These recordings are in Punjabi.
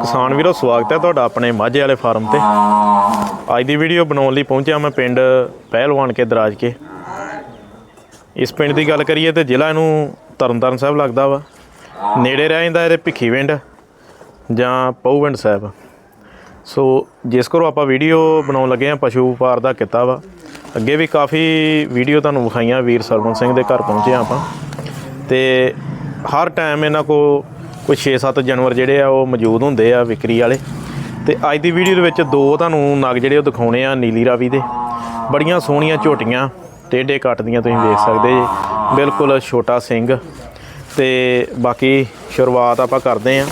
ਕਿਸਾਨ ਵੀਰੋ, ਸਵਾਗਤ ਹੈ ਤੁਹਾਡਾ ਆਪਣੇ ਮਾਝੇ ਵਾਲੇ ਫਾਰਮ ਤੇ। ਅੱਜ ਦੀ ਵੀਡੀਓ ਬਣਾਉਣ ਲਈ ਪਹੁੰਚਿਆ ਮੈਂ ਪਿੰਡ ਪਹਿਲਵਾਨ ਕੇ ਦਰਾਜ ਕੇ। ਇਸ ਪਿੰਡ ਦੀ ਗੱਲ ਕਰੀਏ ਤੇ ਜ਼ਿਲ੍ਹਾ ਇਹਨੂੰ ਤਰਨਤਾਰਨ ਸਾਹਿਬ ਲੱਗਦਾ ਵਾ। ਨੇੜੇ ਰਹਿ ਜਾਂਦਾ ਇਹਦੇ ਭਿੱਖੀ ਪਿੰਡ ਜਾਂ ਪਹੂਵਿੰਡ ਸਾਹਿਬ। ਸੋ ਜਿਸ ਕੋਲੋਂ ਆਪਾਂ ਵੀਡੀਓ ਬਣਾਉਣ ਲੱਗੇ ਆ ਪਸ਼ੂ ਵਪਾਰ ਦਾ ਕੀਤਾ ਵਾ। ਅੱਗੇ ਵੀ ਕਾਫੀ ਵੀਡੀਓ ਤੁਹਾਨੂੰ ਵਿਖਾਈਆਂ, ਵੀਰ ਸਰਵਨ ਸਿੰਘ ਦੇ ਘਰ ਪਹੁੰਚੇ ਆਪਾਂ। ਤੇ ਹਰ ਟਾਈਮ ਇਹਨਾਂ ਕੋ ਕੋਈ 6-7 ਜਾਨਵਰ ਜਿਹੜੇ ਆ, ਉਹ ਮੌਜੂਦ ਹੁੰਦੇ ਆ ਵਿਕਰੀ ਵਾਲੇ। ਤੇ ਅੱਜ ਦੀ ਵੀਡੀਓ ਦੇ ਵਿੱਚ ਦੋ ਤੁਹਾਨੂੰ ਨਗ ਜਿਹੜੇ ਉਹ ਦਿਖਾਉਣੇ ਆ, ਨੀਲੀ ਰਾਵੀ ਦੇ। ਬੜੀਆਂ ਸੋਹਣੀਆਂ ਝੋਟੀਆਂ, ਟੇਢੇ ਕੱਟ ਦੀਆਂ ਤੁਸੀਂ ਵੇਖ ਸਕਦੇ ਜੀ। ਬਿਲਕੁਲ ਛੋਟਾ ਸਿੰਘ। ਤੇ ਬਾਕੀ ਸ਼ੁਰੂਆਤ ਆਪਾਂ ਕਰਦੇ ਆ।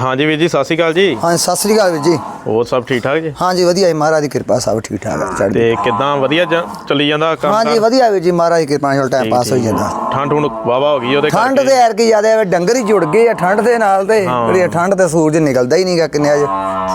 ਹਾਂਜੀ ਵੀਰ ਜੀ, ਸਤਿ ਸ਼੍ਰੀ ਅਕਾਲ ਜੀ। ਹਾਂ ਸਤਿ ਸ੍ਰੀ ਅਕਾਲ ਵੀਰ ਜੀ। ਹੋਰ ਸਭ ਠੀਕ ਠਾਕ ਜੀ? ਹਾਂ ਜੀ ਵਧੀਆ ਜੀ ਮਹਾਰਾਜ ਦੀ ਕਿਰਪਾ ਸਭ ਠੀਕ ਠਾਕ ਹੈ ਚੜ੍ਹਦੀ ਤੇ ਕਿਦਾਂ ਵਧੀਆ ਜਾਂ- ਚੱਲੀ ਜਾਂਦਾ ਕੰਮ ਹਾਂ ਜੀ ਵਧੀਆ ਵੀਰ ਜੀ ਮਹਾਰਾਜ ਦੀ ਕਿਰਪਾ ਨਾਲ ਟਾਈਮ ਪਾਸ ਹੋਈ ਜਾਂਦਾ। ਠੰਡ ਹੁਣ ਵਾਵਾ ਹੋ ਗਈ ਉਹਦੇ ਠੰਡ ਕਰਕੇ। ਤੇ ਯਾਰ ਕੀ ਜ਼ਿਆਦਾ ਹੈ ਡੰਗਰ ਹੀ ਜੁੜ ਗਏ ਆ ਠੰਡ ਦੇ ਨਾਲ ਤੇ ਜਿਹੜੀ ਠੰਡ ਤੇ ਸੂਰਜ ਨਿਕਲਦਾ ਹੀ ਨਹੀਂਗਾ ਕਿੰਨੇ ਅੱਜ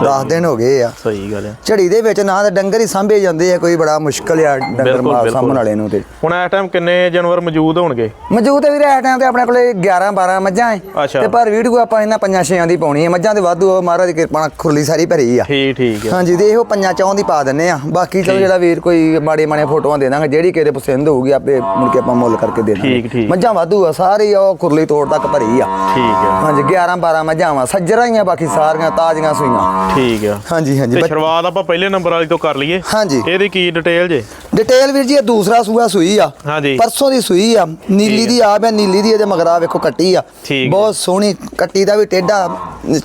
10 ਦਿਨ ਹੋ ਗਏ ਆ। ਸਹੀ ਗੱਲ ਹੈ ਝੜੀ ਦੇ ਵਿੱਚ ਨਾ ਤੇ ਡੰਗਰ ਹੀ ਸਾਂਭੇ ਜਾਂਦੇ ਆ ਕੋਈ ਬੜਾ ਮੁਸ਼ਕਲ ਆ ਡੰਗਰ ਬਿਲਕੁਲ, ਮਾਲ ਬਿਲਕੁਲ। ਸਾਂਭਣ ਵਾਲੇ ਨੂੰ ਤੇ। ਹੁਣ ਇਸ ਟਾਈਮ ਕਿੰਨੇ ਜਾਨਵਰ ਮੌਜੂਦ ਹੋਣਗੇ? ਮੌਜੂਦ ਹੈ ਵੀਰੇ ਇਸ ਟਾਈਮ ਤੇ ਆਪਣੇ ਕੋਲੇ 11 12 ਮੱਝਾਂ ਐ। ਅੱਛਾ। ਤੇ ਪਰ ਵੀਡੀਓ ਆਪਾਂ ਇਹਨਾਂ ਪੰਜਾਂ ਛੇਆਂ ਦੀ ਪਾਉਣੀ ਹੈ ਮੱਝਾਂ ਤੇ ਵਾਧੂ ਮਹਾਰਾਜ ਦੀ ਕਿਰਪਾ ਨਾਲ ਖੁਰਲੀ ਸਾਰੀ ਭਰੀ ਆ। ਠੀਕ ਠੀਕ ਹੈ ਹਾਂਜੀ ਤੇ ਇਹੋ ਪੰਜਾਂ ਚੌਂ ਦੀ ਪਾ ਦਿੰਨੇ ਆ। ਬਾਕੀ ਚਲੋ ਜਿਹੜਾ ਵੀਰ ਕੋਈ ਮਾੜੀ ਮਾੜੀਆਂ ਫੋਟੋਆਂ ਦੇ ਦਾਂਗੇ ਜਿਹੜੀ ਕਿਸੇ ਦੇ ਪਸੰਦ ਹੋਊਗੀ ਆਪੇ ਮੁੜ ਕੇ ਆਪਾਂ ਮੁੱਲ ਕਰਕੇ ਦੇ ਦਾਂਗੇ। ਠੀਕ, ਠੀਕ। ਮੱਝਾਂ ਵਾਧੂ ਆ ਸਾਰੀ ਉਹ ਕੁਰਲੀ ਤੋੜ ਤੱਕ ਭਰੀ ਆ। ਠੀਕ ਹੈ ਹਾਂਜੀ 11 12 ਮੱਝਾਂ ਵਾ ਸੱਜਰਾਂ ਹੀ ਆ ਬਾਕੀ ਸਾਰੀਆਂ ਤਾਜ਼ੀਆਂ ਸੂਈਆਂ। ਠੀਕ ਹੈ ਹਾਂਜੀ ਹਾਂਜੀ ਤੇ ਸ਼ੁਰੂਆਤ ਆਪਾਂ ਪਹਿਲੇ ਨੰਬਰ ਵਾਲੀ ਤੋਂ ਕਰ ਲਈਏ। ਹਾਂਜੀ। ਇਹਦੀ ਕੀ ਡਿਟੇਲ ਜੇ? ਡਿਟੇਲ ਵੀਰ ਜੀ ਇਹ ਦੂਸਰਾ ਸੂਆ ਸੂਈ ਆ। ਹਾਂਜੀ। ਪਰਸੋਂ ਦੀ ਸੂਈ ਆ। ਨੀਲੀ ਦੀ ਆ। ਮੈਂ ਨੀਲੀ ਦੀ ਇਹਦੇ ਮਗਰਾ ਵੇਖੋ ਕੱਟੀ ਆ। ਠੀਕ। ਬਹੁਤ ਸੋਹਣੀ ਕੱਟੀ ਦਾ ਵੀ ਟੇਢਾ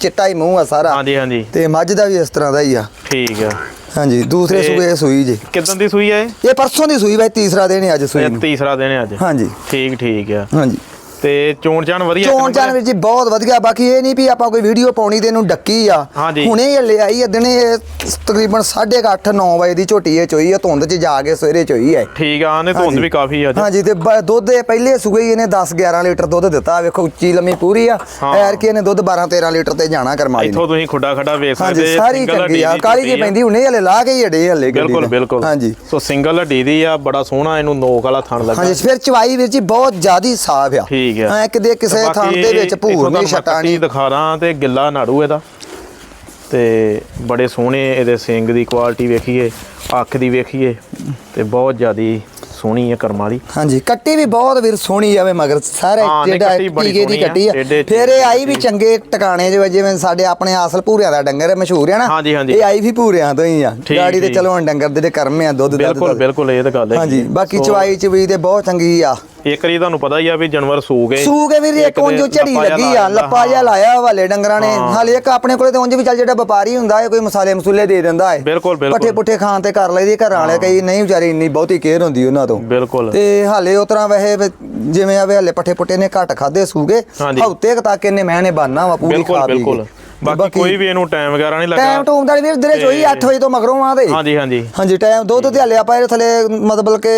ਚਿੱਟਾ ਹੀ ਮੂੰਹ ਆ ਸਾਰਾ। ਹਾਂਜੀ ਹਾਂਜੀ। ਤੇ ਮੱਝ ਦਾ ਵੀ ਇਸ ਤਰ੍ਹਾਂ ਦਾ ਹੀ ਆ। ਠੀਕ ਹੈ ਹਾਂਜੀ ਦੂਸਰੇ ਤੇ- ਸੂਏ ਸੂਈ ਜੀ। ਕਿਦਾਂ ਦੀ ਸੂਈ ਹੈ ਇਹ? ਇਹ ਪਰਸੋਂ ਦੀ ਸੂਈ ਬਾਈ ਤੀਸਰਾ ਦਿਨ ਹੈ ਅੱਜ ਸੂਈ ਇਹ ਨੂੰ। ਤੀਸਰਾ ਦਿਨ ਹੈ ਅੱਜ। ਹਾਂਜੀ। ਠੀਕ ਠੀਕ ਹੈ ਹਾਂਜੀ। ਤੇ ਚੋਣ ਚਾਣ ਵਧੀਆ ਚੋਣ ਚਾਣ ਵੀਰ ਜੀ ਬਹੁਤ ਵਧੀਆ ਬਾਕੀ ਇਹ ਨਹੀਂ ਵੀ ਆਪਾਂ ਕੋਈ ਵੀਡੀਓ ਪਾਉਣੀ ਤੇ ਇਹਨੂੰ ਡੱਕੀ ਆ। ਹੁਣੇ ਇਹ ਲਿਆਈ ਆ ਦਿਨੇ ਇਹ ਤਕਰੀਬਨ 8:30 9 ਵਜੇ ਦੀ ਝੋਟੀ ਇਹ ਚੋਈ ਆ ਧੁੰਦ 'ਚ ਜਾ ਕੇ ਸਵੇਰੇ ਚੋਈ ਹੈ ਠੀਕ ਆ ਆਨੇ ਧੁੰਦ। ਵੀ ਕਾਫੀ ਆ ਹਾਂਜੀ ਤੇ ਦੁੱਧ ਪਹਿਲੇ ਸੂਏ ਹੀ ਇਹਨੇ 10 11 ਲੀਟਰ ਦੁੱਧ ਦਿੱਤਾ ਵੇਖੋ ਉੱਚੀ ਲੰਮੀ ਪੂਰੀ ਆ। ਐਰ ਕਿ ਇਹਨੇ ਦੁੱਧ 12 13 ਲੀਟਰ ਤੇ ਜਾਣਾ ਕਰਮਾਲੀ ਨੇ ਇੱਥੋਂ ਤੁਸੀਂ ਖੁੱਡਾ ਖੱਡਾ ਵੇਖ ਸਕਦੇ ਸਾਰੀ ਚੰਗੀ ਆ ਕਾਲੀ ਜੀ ਆ। ਪੈਂਦੀ ਹੁਣੇ ਹਲੇ ਲਾ ਕੇ ਹੀ ਅੜੇ ਹਲੇ ਬਿਲਕੁਲ ਨੇ। ਬਿਲਕੁਲ ਹਾਂਜੀ ਸੋ ਸਿੰਗਲ ਹੱਡੀ ਦੀ ਆ ਬੜਾ ਸੋਹਣਾ ਇਹਨੂੰ ਨੋਕ ਵਾਲਾ ਥਣ ਲੱਗਾ ਹਾਂਜੀ ਫਿਰ ਚਵਾਈ ਵੀਰ ਜੀ ਬਹੁਤ ਜ਼ਿਆਦੀ ਸਾਫ਼ ਆ ਠੀਕ ਹੈ ਐ ਕਿਤੇ ਕਿਸੇ ਬਾਕੀ ਥਾਂ ਦੇ ਵਿੱਚ ਭੂਰ ਨਹੀਂ ਮੈਂ ਛਟਾ ਕੱਟੀ ਨਹੀਂ ਦਿਖਾ ਰਾਂ ਤੇ ਗਿੱਲਾ ਨਾੜੂ ਇਹਦਾ। ਤੇ ਬੜੇ ਸੋਹਣੇ ਇਹਦੇ ਸਿੰਗ ਦੀ ਕੁਆਲਿਟੀ ਵੇਖੀਏ ਅੱਖ ਦੀ ਵੇਖੀਏ ਤੇ ਬਹੁਤ ਜ਼ਿਆਦੀ ਸੋਹਣੀ ਹੈ ਕਰਮ ਵਾਲੀ ਹਾਂਜੀ ਕੱਟੀ ਵੀ ਬਹੁਤ ਵੀਰ ਸੋਹਣੀ ਆਵੇ ਮਗਰ ਸਾਰੇ ਹਾਂ, ਜਿਹੜਾ ਟੀਕੇ ਦੀ ਕੱਟੀ ਆ। ਫਿਰ ਇਹ ਆਈ ਵੀ ਚੰਗੇ ਟਿਕਾਣੇ ਜਿਵੇਂ ਜਿਵੇਂ ਸਾਡੇ ਆਪਣੇ ਆਸਲ ਭੂਰਿਆਂ ਦਾ ਡੰਗਰ ਹੈ ਮਸ਼ਹੂਰ ਹੈ ਨਾ। ਇਹ ਆਈ ਵੀ ਭੂਰਿਆਂ ਤੋਂ ਹੀ ਆ। ਗਾੜੀ ਤੇ। ਚਲੋ ਡੰਗਰ ਦੇ ਕਰਮ ਆ ਦੁੱਧ ਦਾ ਬਿਲਕੁਲ ਬਿਲਕੁਲ ਇਹ ਤਾਂ ਗੱਲ ਹੈ ਹਾਂਜੀ ਬਾਕੀ ਚਵਾਈ ਚਵੀ ਤੇ ਬਹੁਤ ਚੰਗੀ ਆ। ਇੱਕ ਵਾਰੀ ਤੁਹਾਨੂੰ ਪਤਾ ਹੀ ਆ ਵੀ ਜਾਨਵਰ ਸੂ ਗਏ। ਸੂ ਕੇ ਵੀਰ ਇੱਕ ਉਂਝ ਝੜੀ ਲੱਗੀ ਆ ਲੱਪਾ ਜਿਹਾ ਲਾਇਆ ਹਵਾਲੇ ਡੰਗਰਾਂ ਨੇ। ਹਾਲੇ ਇੱਕ ਆਪਣੇ ਕੋਲੇ ਤੇ ਉਂਝ ਵੀ ਚੱਲ ਜਿਹੜਾ ਵਪਾਰੀ ਹੁੰਦਾ ਹੈ ਕੋਈ ਮਸਾਲੇ ਮਸੂਲੇ ਦੇ ਦਿੰਦਾ ਹੈ ਬਿਲਕੁਲ, ਬਿਲਕੁਲ। ਪੱਠੇ ਪੁੱਠੇ ਖਾਣ ਤੇ ਕਰ ਲਈਦੀ ਘਰਾਂ ਵਾਲੇ ਕਈ ਨਹੀਂ ਵਿਚਾਰੇ ਇੰਨੀ ਬਹੁਤੀ ਕੇਅਰ ਹੁੰਦੀ ਉਹਨਾਂ ਤੋਂ। ਬਿਲਕੁਲ। ਤੇ ਹਾਲੇ ਉਸ ਤਰ੍ਹਾਂ ਵੈਸੇ ਜਿਵੇਂ ਆਵੇ ਹਲੇ ਪੱਠੇ ਪੁੱਟੇ ਨੇ ਘੱਟ ਖਾਦੇ ਸੂਗੇ। ਹਫ਼ਤੇ ਤੱਕ ਇਹਨੇ ਮੈਨੇ ਬਾਨਾ ਵਾ ਪੂਰੀ ਬਿਲਕੁਲ ਖਾ ਪੀ ਬਿਲਕੁਲ। ਬਾਕੀ ਕੋਈ ਵੀ ਇਹਨੂੰ ਟਾਈਮ ਵਗੈਰਾ ਨਹੀਂ ਟਾਈਮ ਲੱਗਾ ਟੂਮ ਦਾ ਵੀਰ ਦਿਨੇ ਚੋਈ 8 ਵਜੇ ਤੋਂ ਮਗਰੋਂ ਆ ਦੇ ਹਾਂਜੀ ਹਾਂਜੀ। ਹਾਂਜੀ ਟਾਈਮ ਦੁੱਧ ਤੇ ਹਲੇ ਆਪਾਂ ਇਹਦੇ ਥਲੇ ਮਤਲਬ ਕਿ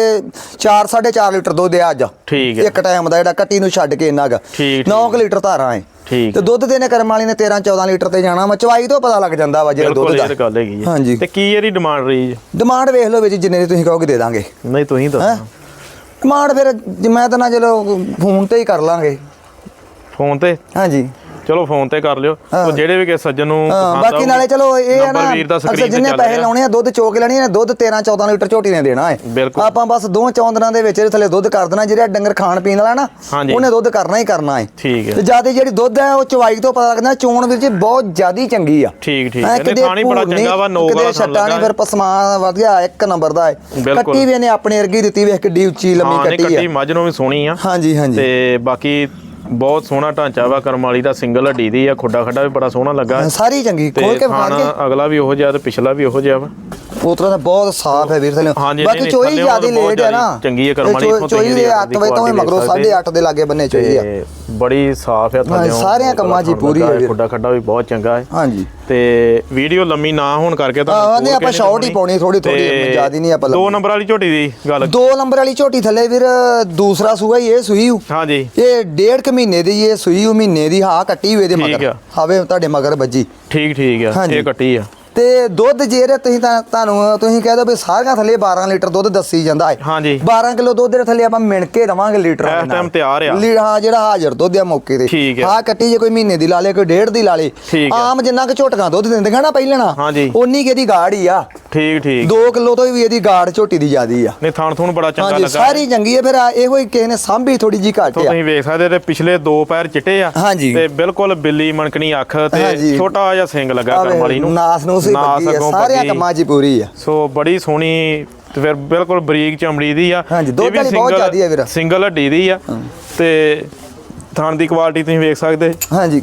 4 4.5 ਲੀਟਰ ਦੁੱਧ ਆ ਅੱਜ। ਠੀਕ ਹੈ। ਇੱਕ ਟਾਈਮ ਦਾ ਜਿਹੜਾ ਕੱਟੀ ਨੂੰ ਛੱਡ ਕੇ ਇੰਨਾ ਗਾ ਠੀਕ, 9 ਲੀਟਰ ਧਾਰਾਂ ਹੈ ਠੀਕ। ਤੇ ਦੁੱਧ ਦੇ ਨੇ ਕਰਮ ਵਾਲੀ ਨੇ 13 14 ਲੀਟਰ ਤੇ ਜਾਣਾ ਵਾ। ਚਵਾਈ ਤੋਂ ਪਤਾ ਲੱਗ ਜਾਂਦਾ ਵਾ ਜਿਹੜਾ ਦੁੱਧ ਤਾਂ ਦਾ ਹਾਂਜੀ। ਤੇ ਕੀ ਇਹਦੀ ਡਿਮਾਂਡ ਰਹੀ ਜੀ ਡਿਮਾਂਡ ਵੇਖ ਲਓ ਵਿੱਚ ਜਿੰਨੇ ਦੀ ਤੁਸੀਂ ਕਹੋਗੇ ਦੇ ਦਾਂਗੇ। ਨਹੀਂ ਤੁਸੀਂ ਦੱਸੋ। ਡਿਮਾਂਡ ਫਿਰ ਮੈਂ ਤਾਂ ਨਾ ਚਲੋ ਫੋਨ ਤੇ ਹੀ ਕਰ ਲਾਂਗੇ। ਫੋਨ ਤੇ? ਹਾਂਜੀ। ਚਲੋ ਫੋਨ ਤੇ ਕਰ ਲਿਓ। ਹਾਂ। ਉਹ ਜਿਹੜੇ ਵੀ ਕਿਸੇ ਸੱਜਣ ਨੂੰ ਹਾਂ ਬਾਕੀ ਨਾਲੇ ਚਲੋ ਇਹ ਆ ਨਾ ਅਕਸਰ ਜਿੰਨੇ ਪੈਸੇ ਲਾਉਣੇ ਆ ਦੁੱਧ ਚੋਕ ਲੈਣੀ ਆ ਦੁੱਧ 13 14 ਲੀਟਰ ਝੋਟੀ ਨੇ ਦੇਣਾ ਹੈ। ਆਪਾਂ ਬਸ ਦੋ ਚੌਂ ਦਿਨਾਂ ਦੇ ਵਿੱਚ ਇਹਦੇ ਥੱਲੇ ਦੁੱਧ ਕਰ ਦੇਣਾ ਜਿਹੜਾ ਡੰਗਰ ਖਾਣ ਪੀਣ ਵਾਲਾ ਨਾ। ਉਹਨੇ ਦੁੱਧ ਕਰਨਾ ਹੀ ਕਰਨਾ ਹੈ। ਠੀਕ ਹੈ। ਤੇ ਜ਼ਿਆਦਾ ਜਿਹੜੀ ਦੁੱਧ ਹੈ ਉਹ ਚਵਾਈ ਤੋਂ ਪਤਾ ਲੱਗਦਾ ਚੋਣ ਵੀਰ ਜੀ ਬਹੁਤ ਜ਼ਿਆਦੀ ਚੰਗੀ ਆ। ਠੀਕ ਠੀਕ। ਹੈ ਨਹੀਂ ਕਿਤੇ ਥਾਣੀ ਬੜਾ ਚੰਗਾ ਵਾ ਨੋਕ ਕਿਤੇ ਛੱਟਾਂ ਨੇ ਲੱਗਾ। ਫਿਰ ਪਸਮਾ ਵਧੀਆ ਇੱਕ ਨੰਬਰ ਦਾ ਹੈ। ਕੱਟੀ ਵੀ ਇਹਨੇ ਆਪਣੇ ਵਰਗੀ ਦਿੱਤੀ ਵੇਖ ਕਿੱਡੀ ਉੱਚੀ ਹਾਂ ਲੰਮੀ ਨਹੀਂ ਕੱਟੀ ਕੱਟੀ ਆ ਮੱਝ ਨੂੰ ਵੀ ਸੋਹਣੀ ਆ। ਹਾਂਜੀ ਹਾਂਜੀ। ਤੇ ਬਾਕੀ ਬਹੁਤ ਸੋਹਣਾ ਢਾਂਚਾ ਵਾ ਕਰਮ ਵਾਲੀ ਦਾ ਸਿੰਗਲ ਹੱਡੀ ਦੀ ਆ ਖੁੱਡਾ ਖੱਡਾ ਵੀ ਬੜਾ ਸੋਹਣਾ ਲੱਗਾ। ਸਾਰੀ ਚੰਗੀ ਖੋਲ ਕੇ ਵਿਖਾ ਕੇ। ਅਗਲਾ ਵੀ ਉਹੋ ਜਿਹਾ ਤੇ ਪਿਛਲਾ ਵੀ ਉਹੋ ਜਿਹਾ ਵਾ। ਉਤਰਾ ਤਾਂ ਬਹੁਤ ਸਾਫ਼ ਹੈ ਵੀਰ ਥਲੇ ਹਾਂਜੀ, ਬਾਕੀ ਨਹੀਂ, ਚੋਈ ਥੱਲਿਓਂ ਜਿਆਦੀ ਤਾਂ ਬਹੁਤ ਲੇਟ ਹੈ ਨਾ। ਜ਼ਿਆਦੀ ਚੰਗੀ ਹੈ ਕਰਮਾਂ ਵਾਲੀ, ਇੱਥੋਂ ਚੋਈ ਦੇ ਇਹਦੀ 8 ਵਜੇ ਤੋਂ ਵੀ quality ਮਗਰੋਂ ਦੇਖ ਸਕਦੇ 8:30 ਦੇ ਲਾਗੇ ਬੰਨੇ ਚੋਈ ਆ। ਤੇ ਬੜੀ ਸਾਫ਼ ਆ ਥੱਲੇ ਸਾਰਿਆਂ ਕੰਮਾਂ 'ਚ ਹੀ ਪੂਰੀ ਹੈ ਵੀਰ। ਖੁੱਡਾ ਖੱਡਾ ਵੀ ਬਹੁਤ ਚੰਗਾ ਹੈ। ਹਾਂਜੀ। ਤੇ ਵੀਡੀਓ ਲੰਮੀ ਨਾ ਹੋਣ ਕਰਕੇ ਹਾਂ, ਨਹੀਂ, ਆਪਾਂ short ਹੀ ਪਾਉਣੀ, ਥੋੜ੍ਹੀ- ਥੋੜ੍ਹੀ, ਜ਼ਿਆਦੀ ਨਹੀਂ ਆਪਾਂ ਦੋ ਲੰਮੀ। ਨੰਬਰ ਵਾਲੀ ਝੋਟੀ ਦੀ ਗੱਲ। ਦੋ ਨੰਬਰ ਵਾਲੀ ਝੋਟੀ ਥੱਲੇ ਵੀਰ ਦੂਸਰਾ ਸੂਆ ਹੀ ਇਹ ਸੂਈ ਹੂ। ਹਾਂਜੀ। ਇਹ ਡੇਢ ਕੁ ਮਹੀਨੇ ਦੀ ਇਹ ਸੂਈ ਹੂ ਮਹੀਨੇ ਦੀ ਹਾਂ ਕੱਟੀ ਹੋਏ ਦੇ ਠੀਕ ਮਗਰ। ਆ। ਹਾਵੇ ਤੁਹਾਡੇ ਮਗਰ ਵੱਜੀ। ਠੀਕ ਠੀਕ ਆ ਹਾਂਜੀ। ਇਹ ਕੱਟੀ ਆ। ਤੇ ਦੁੱਧ ਜੇ ਤੁਸੀਂ ਤਾਂ ਤੁਹਾਨੂੰ ਤੁਸੀਂ ਕਹਿ ਦੋ ਵੀ ਸਾਰੀਆਂ ਥੱਲੇ 12 ਲੀਟਰ ਦੁੱਧ ਦੱਸੀ ਜਾਂਦਾ ਹੈ ਹਾਂਜੀ 12 ਕਿਲੋ ਦੁੱਧ ਦੇ ਥੱਲੇ ਆਪਾਂ ਮਿਣ ਕੇ ਦਵਾਂਗੇ ਲੀਟਰ ਇਸ ਦੇ time ਤਿਆਰ ਆ। ਹਾਂ ਜਿਹੜਾ ਹਾਜ਼ਰ ਦੁੱਧ ਆ ਮੌਕੇ ਤੇ ਹੈ। ਕੱਟੀ ਜੇ ਕੋਈ ਮਹੀਨੇ ਦੀ ਲਾ ਲੇ ਕੋਈ ਡੇਢ ਦੀ ਲਾ ਲੇ। ਆਮ ਜਿੰਨਾ ਕਿ ਝੋਟੀਆਂ ਦੁੱਧ ਦਿੰਦੀਆਂ ਨਾ ਪਹਿਲਣਾ ਹਾਂਜੀ। ਉਨੀ ਕਿ ਇਹਦੀ ਗਾੜ ਹੀ ਆ ਠੀਕ ਠੀਕ। 2 ਕਿਲੋ ਤੋਂ ਵੀ ਇਹਦੀ ਗਾੜ ਝੋਟੀ ਦੀ ਜ਼ਿਆਦੀ ਆ। ਨਹੀਂ ਥਾਣ ਥੂਣ ਬੜਾ ਚੰਗਾ ਹਾਂਜੀ ਲੱਗਾ। ਸਾਰੀ ਚੰਗੀ ਹੈ ਫਿਰ ਇਹੋ ਹੀ ਕਿਸੇ ਨੇ ਸਾਂਭੀ ਥੋੜੀ ਜੀ ਘੱਟ ਆ। ਤੁਸੀਂ ਵੇਖ ਸਕਦੇ ਤੇ ਪਿਛਲੇ ਦੋ ਪੈਰ ਚਿੱਟੇ ਆ। ਤੇ ਬਿਲਕੁਲ ਬਿੱਲੀ ਮਣਕਣੀ ਅੱਖ ਤੇ। ਛੋਟਾ ਜਿਹਾ ਸਿੰਗ ਲੱਗਾ ਕਰਮ ਵਾਲੀ ਨੂੰ। ਨਾਸ ਨੂੰ ਸੀ ਬੱਗੀ ਆ ਸਾਰਿਆਂ। ਕੰਮਾਂ 'ਚ ਪੂਰੀ ਆ। ਸੋ ਬੜੀ ਸੋਹਣੀ ਤੇ ਫਿਰ ਬਿਲਕੁਲ ਬਰੀਕ ਚਮੜੀ ਦੀ ਆ। ਇਹ ਵੀ ਵੀਰ। ਸਿੰਗਲ ਹੱਡੀ ਦੀ ਆ। ਤੇ ਥਣ ਦੀ ਕੁਆਲਿਟੀ ਤੁਸੀਂ ਵੇਖ ਸਕਦੇ। ਹਾਂਜੀ।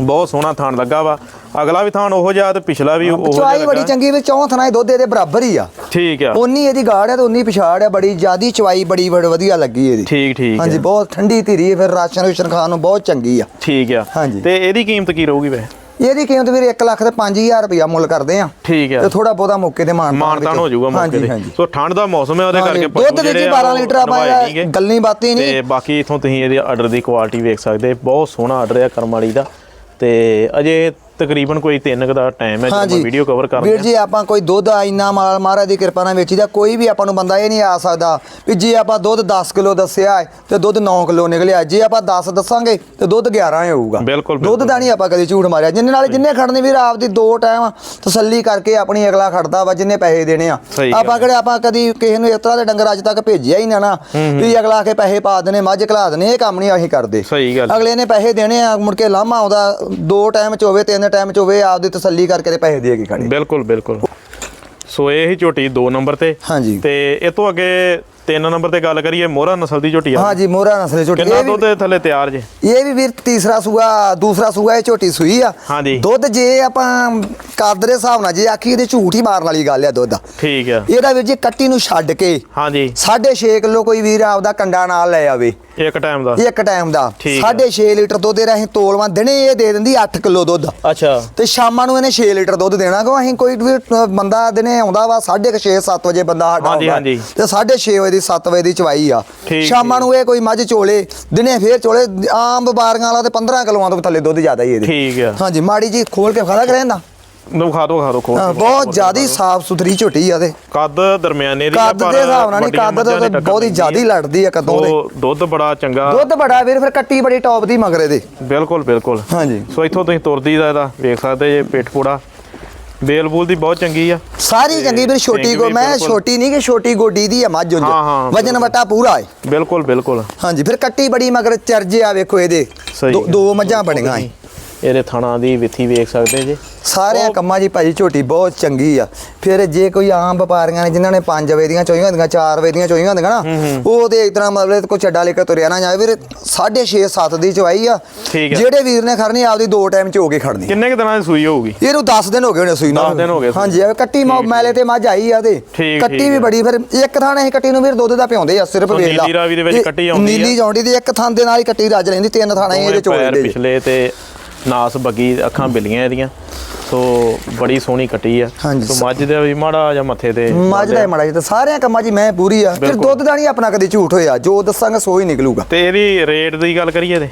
ਬਹੁਤ ਸੋਹਣਾ ਥਣ ਲੱਗਾ ਵਾ। ਅਗਲਾ ਵੀ ਥਣ ਉਹੋ ਜਿਹਾ ਤੇ ਪਿਛਲਾ ਵੀ ਉਹੋ ਜਿਹਾ ਚਵਾਈ ਬੜੀ। ਚੰਗੀ ਵੀ ਚੌਂ ਥਣਾ ਦੁੱਧ ਇਹਦੇ ਬਰਾਬਰ ਹੀ ਆ। ਠੀਕ ਆ। ਉਨੀ ਇਹਦੀ ਗਾੜ ਹੈ ਤੇ ਉਨੀ ਪਿਛਾੜ ਹੈ ਬੜੀ ਜਿਆਦੀ ਚਵਾਈ ਬੜੀ ਬੜੀ ਵਧੀਆ ਲੱਗੀ ਇਹਦੀ। ਠੀਕ ਠੀਕ ਹਾਂਜੀ ਬਹੁਤ ਠੰਡੀ ਧੀਰੀ ਹੈ ਫਿਰ ਰਾਸ਼ਨ ਰੂਸ਼ਨ ਖਾਣ ਨੂੰ ਬਹੁਤ ਚੰਗੀ ਆ। ਠੀਕ ਆ। ਹਾਂਜੀ। ਤੇ ਇਹਦੀ ਕੀਮਤ ਕੀ ਰਹੂਗੀ ਵੇ ਇਹਦੀ ਕੀਮਤ ਵੀਰ 1 ਲੱਖ ਤੇ 5000 ਰੁਪਇਆ ਮੁੱਲ ਕਰਦੇ ਆ। ਠੀਕ ਆ। ਤੇ ਥੋੜਾ ਬਹੁਤਾ ਮੌਕੇ ਤੇ ਮਾਨ ਮਾਨਤਾਨ ਹੋ ਜਾਊਗਾ ਮੌਕੇ ਤੇ। ਹਾਂਜੀ। ਸੋ ਠੰਡ ਦਾ ਮੌਸਮ ਹੈ ਉਹਦੇ ਕਰਕੇ ਦੁੱਧ ਜਿਹੜੇ ਆ 12 ਉਹ ਲੀਟਰ ਆਪਾਂ। ਗੱਲਾਂ ਬਾਤਾਂ ਹੀ ਨਹੀਂ ਤੇ ਬਾਕੀ ਇਥੋਂ ਤੁਸੀਂ ਇਹਦੇ ਆਰਡਰ ਦੀ ਕੁਆਲਿਟੀ ਵੇਖ ਸਕਦੇ ਬਹੁਤ ਸੋਹਣਾ ਆਰਡਰ ਹੈ ਕਰਮ ਵਾਲੀ ਦਾ। ਤੇ ਅਜੇ ਤਕਰੀਬਨ ਕੋਈ 3 ਕੁ ਦਾ ਟਾਈਮ ਹੈ ਜਦੋਂ ਵੀਡੀਓ ਕਵਰ ਕਰ ਵੀਰ ਜੀ ਆਪਾਂ ਕੋਈ ਦੁੱਧ ਆ ਇੰਨਾ ਮਾਲ ਮਹਾਰਾਜ ਦੀ ਕਿਰਪਾ ਨਾਲ ਵੇਚੀਦਾ ਕੋਈ ਵੀ ਆਪਾਂ ਨੂੰ ਬੰਦਾ ਇਹ ਨਹੀਂ ਆ ਸਕਦਾ ਵੀ ਜੇ ਆਪਾਂ ਦੁੱਧ 10 ਕਿਲੋ ਦੱਸਿਆ ਹੈ ਤੇ ਦੁੱਧ 9 ਕਿਲੋ ਨਿਕਲਿਆ ਜੇ ਆਪਾਂ 10 ਦੱਸਾਂਗੇ ਤੇ ਦੁੱਧ 11 ਹੀ ਹੋਊਗਾ। ਬਿਲਕੁਲ, ਦੁੱਧ ਦਾ ਨਹੀਂ ਆਪਾਂ ਕਦੇ ਝੂਠ ਮਾਰਿਆ। ਜਿੰਨੇ ਨਾਲ ਜਿੰਨੇ ਖੜਨੇ ਵੀਰ ਆਪਦੀ ਦੋ ਟਾਈਮ ਤਸੱਲੀ ਕਰਕੇ ਆਪਣੀ ਅਗਲਾ ਖੜਦਾ ਵਾ ਜਿੰਨੇ ਪੈਸੇ ਦੇਣੇ ਆ। ਆਪਾਂ ਕਿਹੜੇ ਆਪਾਂ ਕਦੀ ਕਿਸੇ ਨੂੰ ਇਸ ਤਰ੍ਹਾਂ ਦੇ ਡੰਗਰ ਅੱਜ ਤੱਕ ਭੇਜਿਆ ਹੀ ਨਾ ਨਾ ਵੀ ਅਗਲਾ ਕੇ ਪੈਸੇ ਪਾ ਦੇਣੇ ਮੱਝ ਘਲਾ ਦੇਣੇ ਇਹ ਕੰਮ ਨਹੀਂ ਅਸੀਂ ਕਰਦੇ। ਸਹੀ ਗੱਲ ਅਗਲੇ ਨੇ ਪੈਸੇ ਦੇਣੇ ਆ ਮੁੜ ਕੇ ਲਾਮਾ ਆਉਂਦਾ ਦੋ ਟਾਈਮ ਚ ਹੋਵੇ ਤਿੰਨ ਟਾਈਮ ਚ ਹੋਵੇ ਆਪਦੀ ਤਸੱਲੀ ਕਰਕੇ ਤੇ ਪੈਸੇ ਦੇ ਕੇ ਖੜੇ? ਬਿਲਕੁਲ ਬਿਲਕੁਲ। ਸੋ ਇਹ ਹੀ ਝੋਟੀ 2 ਨੰਬਰ ਤੇ। ਹਾਂਜੀ। ਤੇ ਇਹ ਤੋਂ ਅੱਗੇ 3 ਨੰਬਰ ਤੇ ਗੱਲ ਕਰੀਏ ਮੋਹਰਾ ਨਸਲ ਦੀ ਝੋਟੀ ਆ। ਹਾਂਜੀ ਮੋਹਰਾ ਨਸਲੇ ਝੋਟੀ। ਕਿੰਨਾ ਦੁੱਧ ਥੱਲੇ ਤਿਆਰ ਜੇ? ਇਹ ਵੀ ਵੀਰ ਤੀਸਰਾ ਸੂਆ ਦੂਸਰਾ ਸੂਆ ਇਹ ਝੋਟੀ ਸੂਈ ਆ। ਹਾਂਜੀ। ਦੁੱਧ ਜੇ ਆਪਾਂ ਕੱਦ ਦੇ ਹਿਸਾਬ ਨਾਲ ਜੇ ਆਖੀ ਇਹਦੇ ਝੂਠ ਹੀ ਮਾਰਨ ਵਾਲੀ ਗੱਲ ਆ ਦੁੱਧ ਦਾ। ਠੀਕ ਆ। ਇਹਦਾ ਵੀਰ ਜੀ ਕੱਟੀ ਨੂੰ ਛੱਡ ਕੇ ਹਾਂਜੀ 6.5 ਕਿਲੋ ਕੋਈ ਵੀਰ ਆਪਦਾ ਕੰਡਾ ਨਾਲ ਲੈ ਆਵੇ। ਇੱਕ ਟਾਈਮ ਦਾ। ਇੱਕ ਟਾਈਮ ਦਾ। ਠੀਕ ਆ। 6.5 ਲੀਟਰ ਦੁੱਧ ਦੇ ਅਸੀਂ ਤੋਲਵਾਂ ਦਿਨੇ ਇਹ ਦੇ ਦਿੰਦੀ 8 ਕਿਲੋ ਦੁੱਧ। ਅੱਛਾ। ਤੇ ਸ਼ਾਮਾਂ ਨੂੰ ਇਹਨੇ 6 ਲੀਟਰ ਦੁੱਧ ਦੇਣਾ ਕਿਉਂ? ਅਸੀਂ ਕੋਈ ਵੀ ਬੰਦਾ ਦਿਨੇ ਆਉਂਦਾ ਵਾ 6:30 7 ਵਜੇ ਬੰਦਾ ਸਾਡਾ ਹਾਂਜੀ। ਹਾਂਜੀ। ਤੇ 6:30 ਵਜੇ ਦੀ 7 ਵਜੇ ਦੀ ਚਵਾਈ ਆ। ਸ਼ਾਮਾਂ ਨੂੰ ਇਹ ਕੋਈ ਮੱਝ ਚੋਲੇ ਦਿਨੇ ਫੇਰ ਚੋਲੇ ਆਮ ਵਪਾਰੀਆਂ ਵਾਲਾ ਤੇ 15 ਕਿਲੋਆਂ ਤੋਂ ਥੱਲੇ ਦੁੱਧ ਜ਼ਿਆਦਾ ਹੀ ਇਹਦੇ। ਠੀਕ ਆ। ਹਾਂਜੀ ਮਾੜੀ ਜੀ ਖੋਲ ਕੇ ਖਾਦਾ ਕਰੇ ਨਾ ਨੂੰ ਖਾ ਦੋ ਖਾ ਦੋ ਖੋਲ। ਬਹੁਤ ਜ਼ਿਆਦੀ ਸਾਫ਼ ਸੁਥਰੀ ਝੋਟੀ ਆ ਤੇ। ਕੱਦ ਦਰਮਿਆਨੇ ਦੀ ਆ, ਕੱਦ ਪਰ ਦੇ ਹਿਸਾਬ ਨਾਲ ਨਹੀਂ ਕੱਦ ਤਾਂ ਬਹੁਤ ਹੀ ਜ਼ਿਆਦੀ। ਲੜਦੀ ਆ ਕਦੋਂ ਦੇ। ਦੁੱਧ ਬੜਾ ਚੰਗਾ। ਦੁੱਧ ਬੜਾ ਵੀਰ ਫਿਰ ਕੱਟੀ ਬੜੀ ਟੌਪ ਦੀ ਮਗਰੇ ਦੇ। ਬਿਲਕੁਲ ਬਿਲਕੁਲ। ਹਾਂਜੀ। ਸੋ ਇੱਥੋਂ ਤੁਸੀਂ ਤੁਰਦੀ ਦਾ ਇਹਦਾ ਵੇਖ ਸਕਦੇ ਜੇ ਪੇਟ ਪੂੜਾ। ਬੇਲ ਬੂਲ ਦੀ ਬਹੁਤ ਚੰਗੀ ਆ। ਸਾਰੀ ਚੰਗੀ ਵੀਰ ਛੋਟੀ ਕੋ ਮੈਂ। ਛੋਟੀ ਨਹੀਂ ਕਿ ਛੋਟੀ ਗੋਡੀ ਦੀ ਆ ਮੱਝ ਉਂਝ ਵਜਨ ਵਟਾ ਪੂਰਾ ਹੈ ਬਿਲਕੁਲ ਬਿਲਕੁਲ। ਹਾਂਜੀ ਫਿਰ ਕੱਟੀ ਬੜੀ ਮਗਰ ਚਰਜੇ ਆ ਵੇਖੋ ਇਹਦੇ। ਦੋ- ਮੱਝਾਂ ਬਣੀਆਂ। ਇਹਦੇ ਥਣਾ ਦੀ ਵਿੱਥੀ ਵੇਖ ਸਕਦੇ ਜੇ। ਸਾਰਿਆਂ ਕੰਮਾਂ 'ਚ ਭਾਜੀ ਝੋਟੀ ਬਹੁਤ ਚੰਗੀ ਆ। ਫਿਰ ਜੇ ਕੋਈ ਆਮ ਵਪਾਰੀਆਂ ਨੇ ਜਿਨ੍ਹਾਂ ਨੇ 5 ਵਜੇ ਦੀਆਂ ਚੋਈਆਂ ਹੁੰਦੀਆਂ 4 ਵਜੇ ਦੀਆਂ ਚੋਈਆਂ ਹੁੰਦੀਆਂ ਨਾ ਉਹ ਤੇ ਤਰ੍ਹਾਂ ਮਤਲਬ ਕੋਈ ਚੱਡਾ ਲੈ ਕੇ ਤੁਰਿਆ ਨਾ ਜਾਵੇ। ਵੀਰ 6.5 7 ਦੀ ਚਵਾਈ ਆ। ਜਿਹੜੇ ਵੀਰ ਨੇ ਖੜਨੀ ਆਪਦੀ ਦੋ ਟਾਈਮ ਚ ਹੋ ਕੇ ਖੜਨੀ ਕਿੰਨੇ ਕੁ ਦਿਨਾਂ ਦੀ ਸੂਈ ਹੋਊਗੀ? ਇਹਨੂੰ 10 ਦਿਨ ਹੋ ਗਏ ਹੋਣੇ ਸੂਈ ਨੂੰ ਦਸ ਦਿਨ ਹੋ ਗਏ। ਹਾਂਜੀ ਇਹ ਕੱਟੀ ਮੈਲੇ ਤੇ ਮੱਝ ਆਈ ਆ ਤੇ। ਕੱਟੀ ਵੀ। ਬੜੀ ਫਿਰ ਇੱਕ ਥਾਂ ਅਸੀਂ ਕੱਟੀ ਨੂੰ ਵੀਰ ਦੁੱਧ ਦਾ ਪਿਆਉਂਦੇ ਆ ਸਿਰਫ ਵੇਖ ਲਾ। ਨੀਲੀ ਰਾਵੀ ਦੇ ਵਿੱਚ ਇਹ ਕੱਟੀ ਆਉਂਦੀ ਆ। ਨੀਲੀ ਜਾਉਂਦੀ ਤੇ ਇੱਕ ਥਾਂ ਦੇ ਨਾਲ ਹੀ ਕੱਟੀ ਰੱਜ ਲੈਂਦੀ ਤਿੰਨ ਥਾਂ ਹੀ ਇਹਦੇ ਚੋਲੇ ਦੇ ਪਿਛਲੇ ਤੇ ਨਾਸ ਬੱਗੀ ਅੱਖਾਂ ਬਿੱਲੀਆਂ ਇਹਦੀਆਂ। ਸੋ ਬੜੀ ਸੋਹਣੀ ਕੱਟੀ ਆ। ਸੋ ਮੱਝ ਦੇ ਵੀ ਮਾੜਾ ਜਾਂ ਮੱਥੇ ਤੇ ਮੱਝ ਦਾ ਮਾੜਾ ਜਿਹਾ ਤੇ ਸਾਰਿਆਂ ਕੰਮਾਂ 'ਚ ਮੈਂ ਪੂਰੀ ਆ। ਫਿਰ। ਦੁੱਧ ਦਾ ਨਹੀਂ ਆਪਣਾ ਕਦੇ ਝੂਠ ਹੋਇਆ। ਜੋ ਦੱਸਾਂਗਾ ਸੋ ਹੀ ਨਿਕਲੂਗਾ। ਤੇ ਇਹਦੀ ਰੇਟ ਦੀ ਗੱਲ ਕਰੀਏ ਤੇ।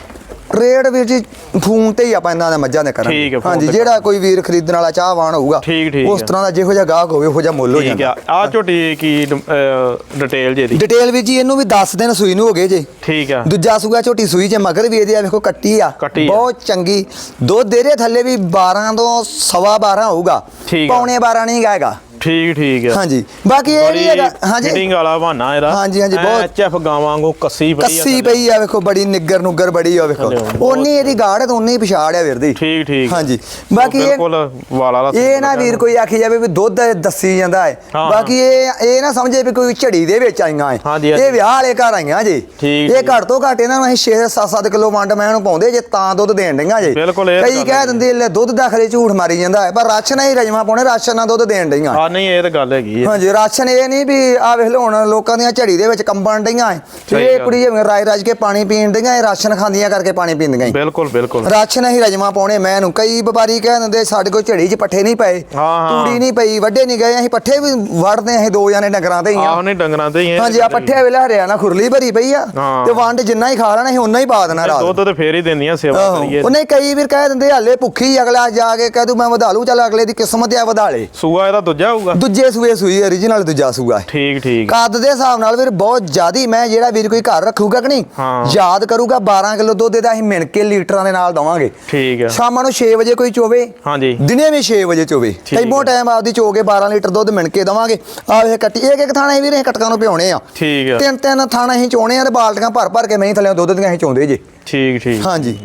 ਰੇਟ ਵੀਰ ਜੀ ਫੋਨ ਤੇ ਹੀ ਆਪਾਂ ਇਹਨਾਂ ਦੇ ਮੱਝਾਂ ਦੇ ਕਰਾਂਗੇ। ਠੀਕ ਹਾਂਜੀ ਜਿਹੜਾ ਕੋਈ ਵੀਰ ਖਰੀਦਣ ਵਾਲਾ ਚਾਹਵਾਨ ਹੋਊਗਾ ਠੀਕ, ਠੀਕ ਉਸ। ਤਰ੍ਹਾਂ ਦਾ ਜਿਹੋ ਜਿਹਾ ਗਾਹਕ ਹੋਵੇ ਉਹੋ ਜਿਹਾ ਮੁੱਲ ਹੋ ਠੀਕ ਜਾਂਦਾ। ਆ ਆ ਝੋਟੀ ਕੀ ਡਿਟੇਲ ਜੇ ਦੀ ਡਿਟੇਲ ਵੀ ਜੀ ਇਹਨੂੰ ਵੀ 10 ਦਿਨ ਸੂਈ ਨੂੰ ਹੋ ਗਏ ਜੇ। ਠੀਕ ਆ ਦੂਜਾ ਸੂਆ ਝੋਟੀ ਸੂਈ ਜੇ ਮਗਰ ਵੀ ਇਹਦੇ ਆ ਵੇਖੋ ਕੱਟੀ ਆ। ਬਹੁਤ ਚੰਗੀ। ਦੁੱਧ ਦੇ ਦੇ ਥੱਲੇ ਵੀ 12 ਤੋਂ ਸਵਾ 12 ਹੋਊਗਾ। ਠੀਕ। ਪੌਣੇ 12 ਨਹੀਂ ਗਾਏਗਾ ਠੀਕ ਠੀਕ ਆ। ਹਾਂਜੀ। ਬਾਕੀ ਇਹ ਨਹੀਂ ਹੈਗਾ ਹਾਂਜੀ। ਫਿਟਿੰਗ ਵਾਲਾ ਬਹਾਨਾ ਇਹਦਾ। ਹਾਂਜੀ, ਹਾਂਜੀ, ਬਹੁਤ- ਐਚਐਫ ਗਾਵਾਂ ਵਾਂਗੂ ਕੱਸੀ ਬੜੀ ਆ ਕੱਸੀ। ਪਈ ਆ ਵੇਖੋ ਬੜੀ ਨਿੱਗਰ ਨੁੱਗਰ ਬੜੀ ਆ ਵੇਖੋ। ਉਨੀ ਇਹਦੀ ਗਾੜ ਤੇ ਉਨੀ ਪਿਛਾੜ ਆ ਵੀਰ ਦੀ। ਠੀਕ ਠੀਕ। ਹਾਂਜੀ। ਬਾਕੀ ਇਹ ਬਿਲਕੁਲ ਵਾਲਾ ਵਾਲਾ ਇਹ ਨਾ ਵੀਰ ਕੋਈ ਆਖੀ ਜਾਵੇ ਵੀ ਦੁੱਧ ਦੱਸੀ ਜਾਂਦਾ ਹੈ। ਬਾਕੀ ਇਹ ਇਹ ਨਾ ਸਮਝੇ ਵੀ ਕੋਈ ਝੜੀ ਦੇ ਵਿੱਚ ਆਈਆਂ ਹੈ। ਇਹ ਵਿਆਹ ਵਾਲੇ ਘਰ ਆਈਆਂ ਜੀ। ਇਹ। ਘੱਟ ਤੋਂ ਘੱਟ ਇਹਨਾਂ ਨੂੰ ਅਸੀਂ 6-7 ਕਿਲੋ ਵੰਡ ਮੈਂ ਨੂੰ ਪਾਉਂਦੇ ਜੇ ਤਾਂ ਦੁੱਧ ਦੇਣ ਡਈਆਂ ਜੀ। ਕਈ ਕਹਿ। ਦਿੰਦੇ ਲੈ ਦੁੱਧ ਦਾ ਖਰੇ ਝੂਠ ਮਾਰੀ ਜਾਂਦਾ ਹੈ। ਪਰ ਰਾਸ਼ਨ ਹੀ ਰਜਮਾ ਪਾਉਣੇ ਰਾਸ਼ਨ ਨਾਲ ਦੁੱਧ ਦੇਣ ਡਈਆਂ। ਆ ਨਹੀਂ ਇਹ ਤਾਂ ਗੱਲ ਹੈਗੀ ਆ ਹਾਂਜੀ ਰਾਸ਼ਨ ਇਹ ਨਹੀਂ ਵੀ ਆ ਵੇਖ ਲਓ ਹੁਣ ਲੋਕਾਂ ਦੀਆਂ ਝੜੀ ਦੇ ਵਿੱਚ ਕੰਬਣ ਡਈਆਂ ਐ ਇਹ। ਕੁੜੀ ਜਿਵੇਂ ਰਾਜ ਰਾਜ ਕੇ ਪਾਣੀ ਪੀਣ ਡਈਆਂ ਇਹ ਰਾਸ਼ਨ ਖਾਂਦੀਆਂ ਕਰਕੇ ਪਾਣੀ ਪੀਂਦੀਆਂ। ਬਿਲਕੁਲ ਬਿਲਕੁਲ ਰਾਸ਼ਨ ਹੀ ਰਜਮਾ ਪਾਉਣੇ ਮੈਂ ਨੂੰ ਕਈ ਵਪਾਰੀ ਕਹਿ ਦਿੰਦੇ ਸਾਡੇ ਕੋਲ ਝੜੀ 'ਚ ਪੱਠੇ ਨਹੀਂ ਪਏ ਹਾਂ, ਹਾਂ। ਤੂੜੀ ਨਹੀਂ ਪਈ ਵੱਡੇ ਨਹੀਂ ਗਏ ਅਸੀਂ ਪੱਠੇ ਵੀ ਵੜਦੇ ਅਸੀਂ ਦੋ ਜਾਨੇ ਡੰਗਰਾਂ ਤੇ ਹੀ ਆਹ ਆ ਨਹੀਂ ਡੰਗਰਾਂ ਤੇ ਹੀ ਆ ਹਾਂਜੀ ਆ ਪੱਠੇ ਵੇਲੇ ਹਰਿਆਣਾ ਖੁਰਲੀ ਭਰੀ ਪਈ ਆ ਹਾਂ। ਤੇ ਵੰਡ ਜਿੰਨਾ ਹੀ ਖਾ ਲੈਣਾ ਅਸੀਂ ਉਨਾ ਹੀ ਪਾ ਦੇਣਾ ਰਾਤ ਦੁੱਧ ਤੇ ਫੇਰ ਹੀ ਦਿੰਦੀਆਂ ਸੇਵਾ। ਕਰੀਏ ਉਹਨੇ ਕਈ ਵੀਰ ਕਹਿ ਦਿੰਦੇ ਹਾਲੇ ਭੁੱਖੀ ਅਗਲਾ ਜਾ ਕੇ ਕਹਿ ਦੂ ਮੈਂ ਵਧਾ ਲੂ ਚੱਲ ਅਗਲੇ ਦੀ ਕਿਸਮਤ ਆ ਵਧਾ ਲੇ ਸੂਆ ਇਹਦਾ ਦੂਜਾ ਹੋਊਗਾ ਦੂਜੇ ਸੂਏ ਸੂਈ origignal ਦੂਜਾ ਸੂਆ। ਹੈ ਠੀਕ ਠੀਕ। ਕੱਦ ਦੇ ਹਿਸਾਬ ਨਾਲ ਵੀਰ ਬਹੁਤ ਜ਼ਿਆਦੀ ਮੈਂ ਜਿਹੜਾ ਵੀਰ ਕੋਈ ਘਰ ਰੱਖੂਗਾ ਕਿ ਨਹੀਂ ਹਾਂ। ਯਾਦ ਕਰੂਗਾ 12 ਕਿਲੋ ਦੁੱਧ ਦਾ ਅਸੀਂ ਮਿਣ ਕੇ ਲੀਟਰਾਂ ਦੇ ਨਾਲ ਦਵਾਂਗੇ। ਠੀਕ ਆ। ਸ਼ਾਮਾਂ ਨੂੰ 6 ਵਜੇ ਕੋਈ ਚੋਵੇ ਹਾਂਜੀ। ਦਿਨੇ ਵੀ 6 ਵਜੇ ਚੋਵੇ। ਬਹੁਤ ਟਾਈਮ ਆਪਦੀ ਚੋ ਕੇ 12 ਲੀਟਰ ਦੁੱਧ ਮਿਣ ਕੇ ਦਵਾਂਗੇ। ਆ ਵੇਖ ਕੱਟੀ ਇੱਕ ਇੱਕ ਥਾਣਾ ਵੀਰ ਅਸੀਂ ਕਟਕਾਂ ਨੂੰ ਪਿਉਣੇ ਆ। ਠੀਕ ਆ। ਤਿੰਨ ਤਿੰਨ ਥਾਣਾ ਅਸੀਂ ਚੋਣੇ ਆ ਤੇ ਬਾਲਟੀਆਂ ਭਰ ਭਰ ਕੇ ਮੈਂ ਥੱਲੇ ਦੁੱਧ ਦੀਆਂ ਅਸੀਂ ਚੋਂਦੇ ਜੇ। ਠੀਕ ਠੀਕ। ਹਾਂਜੀ।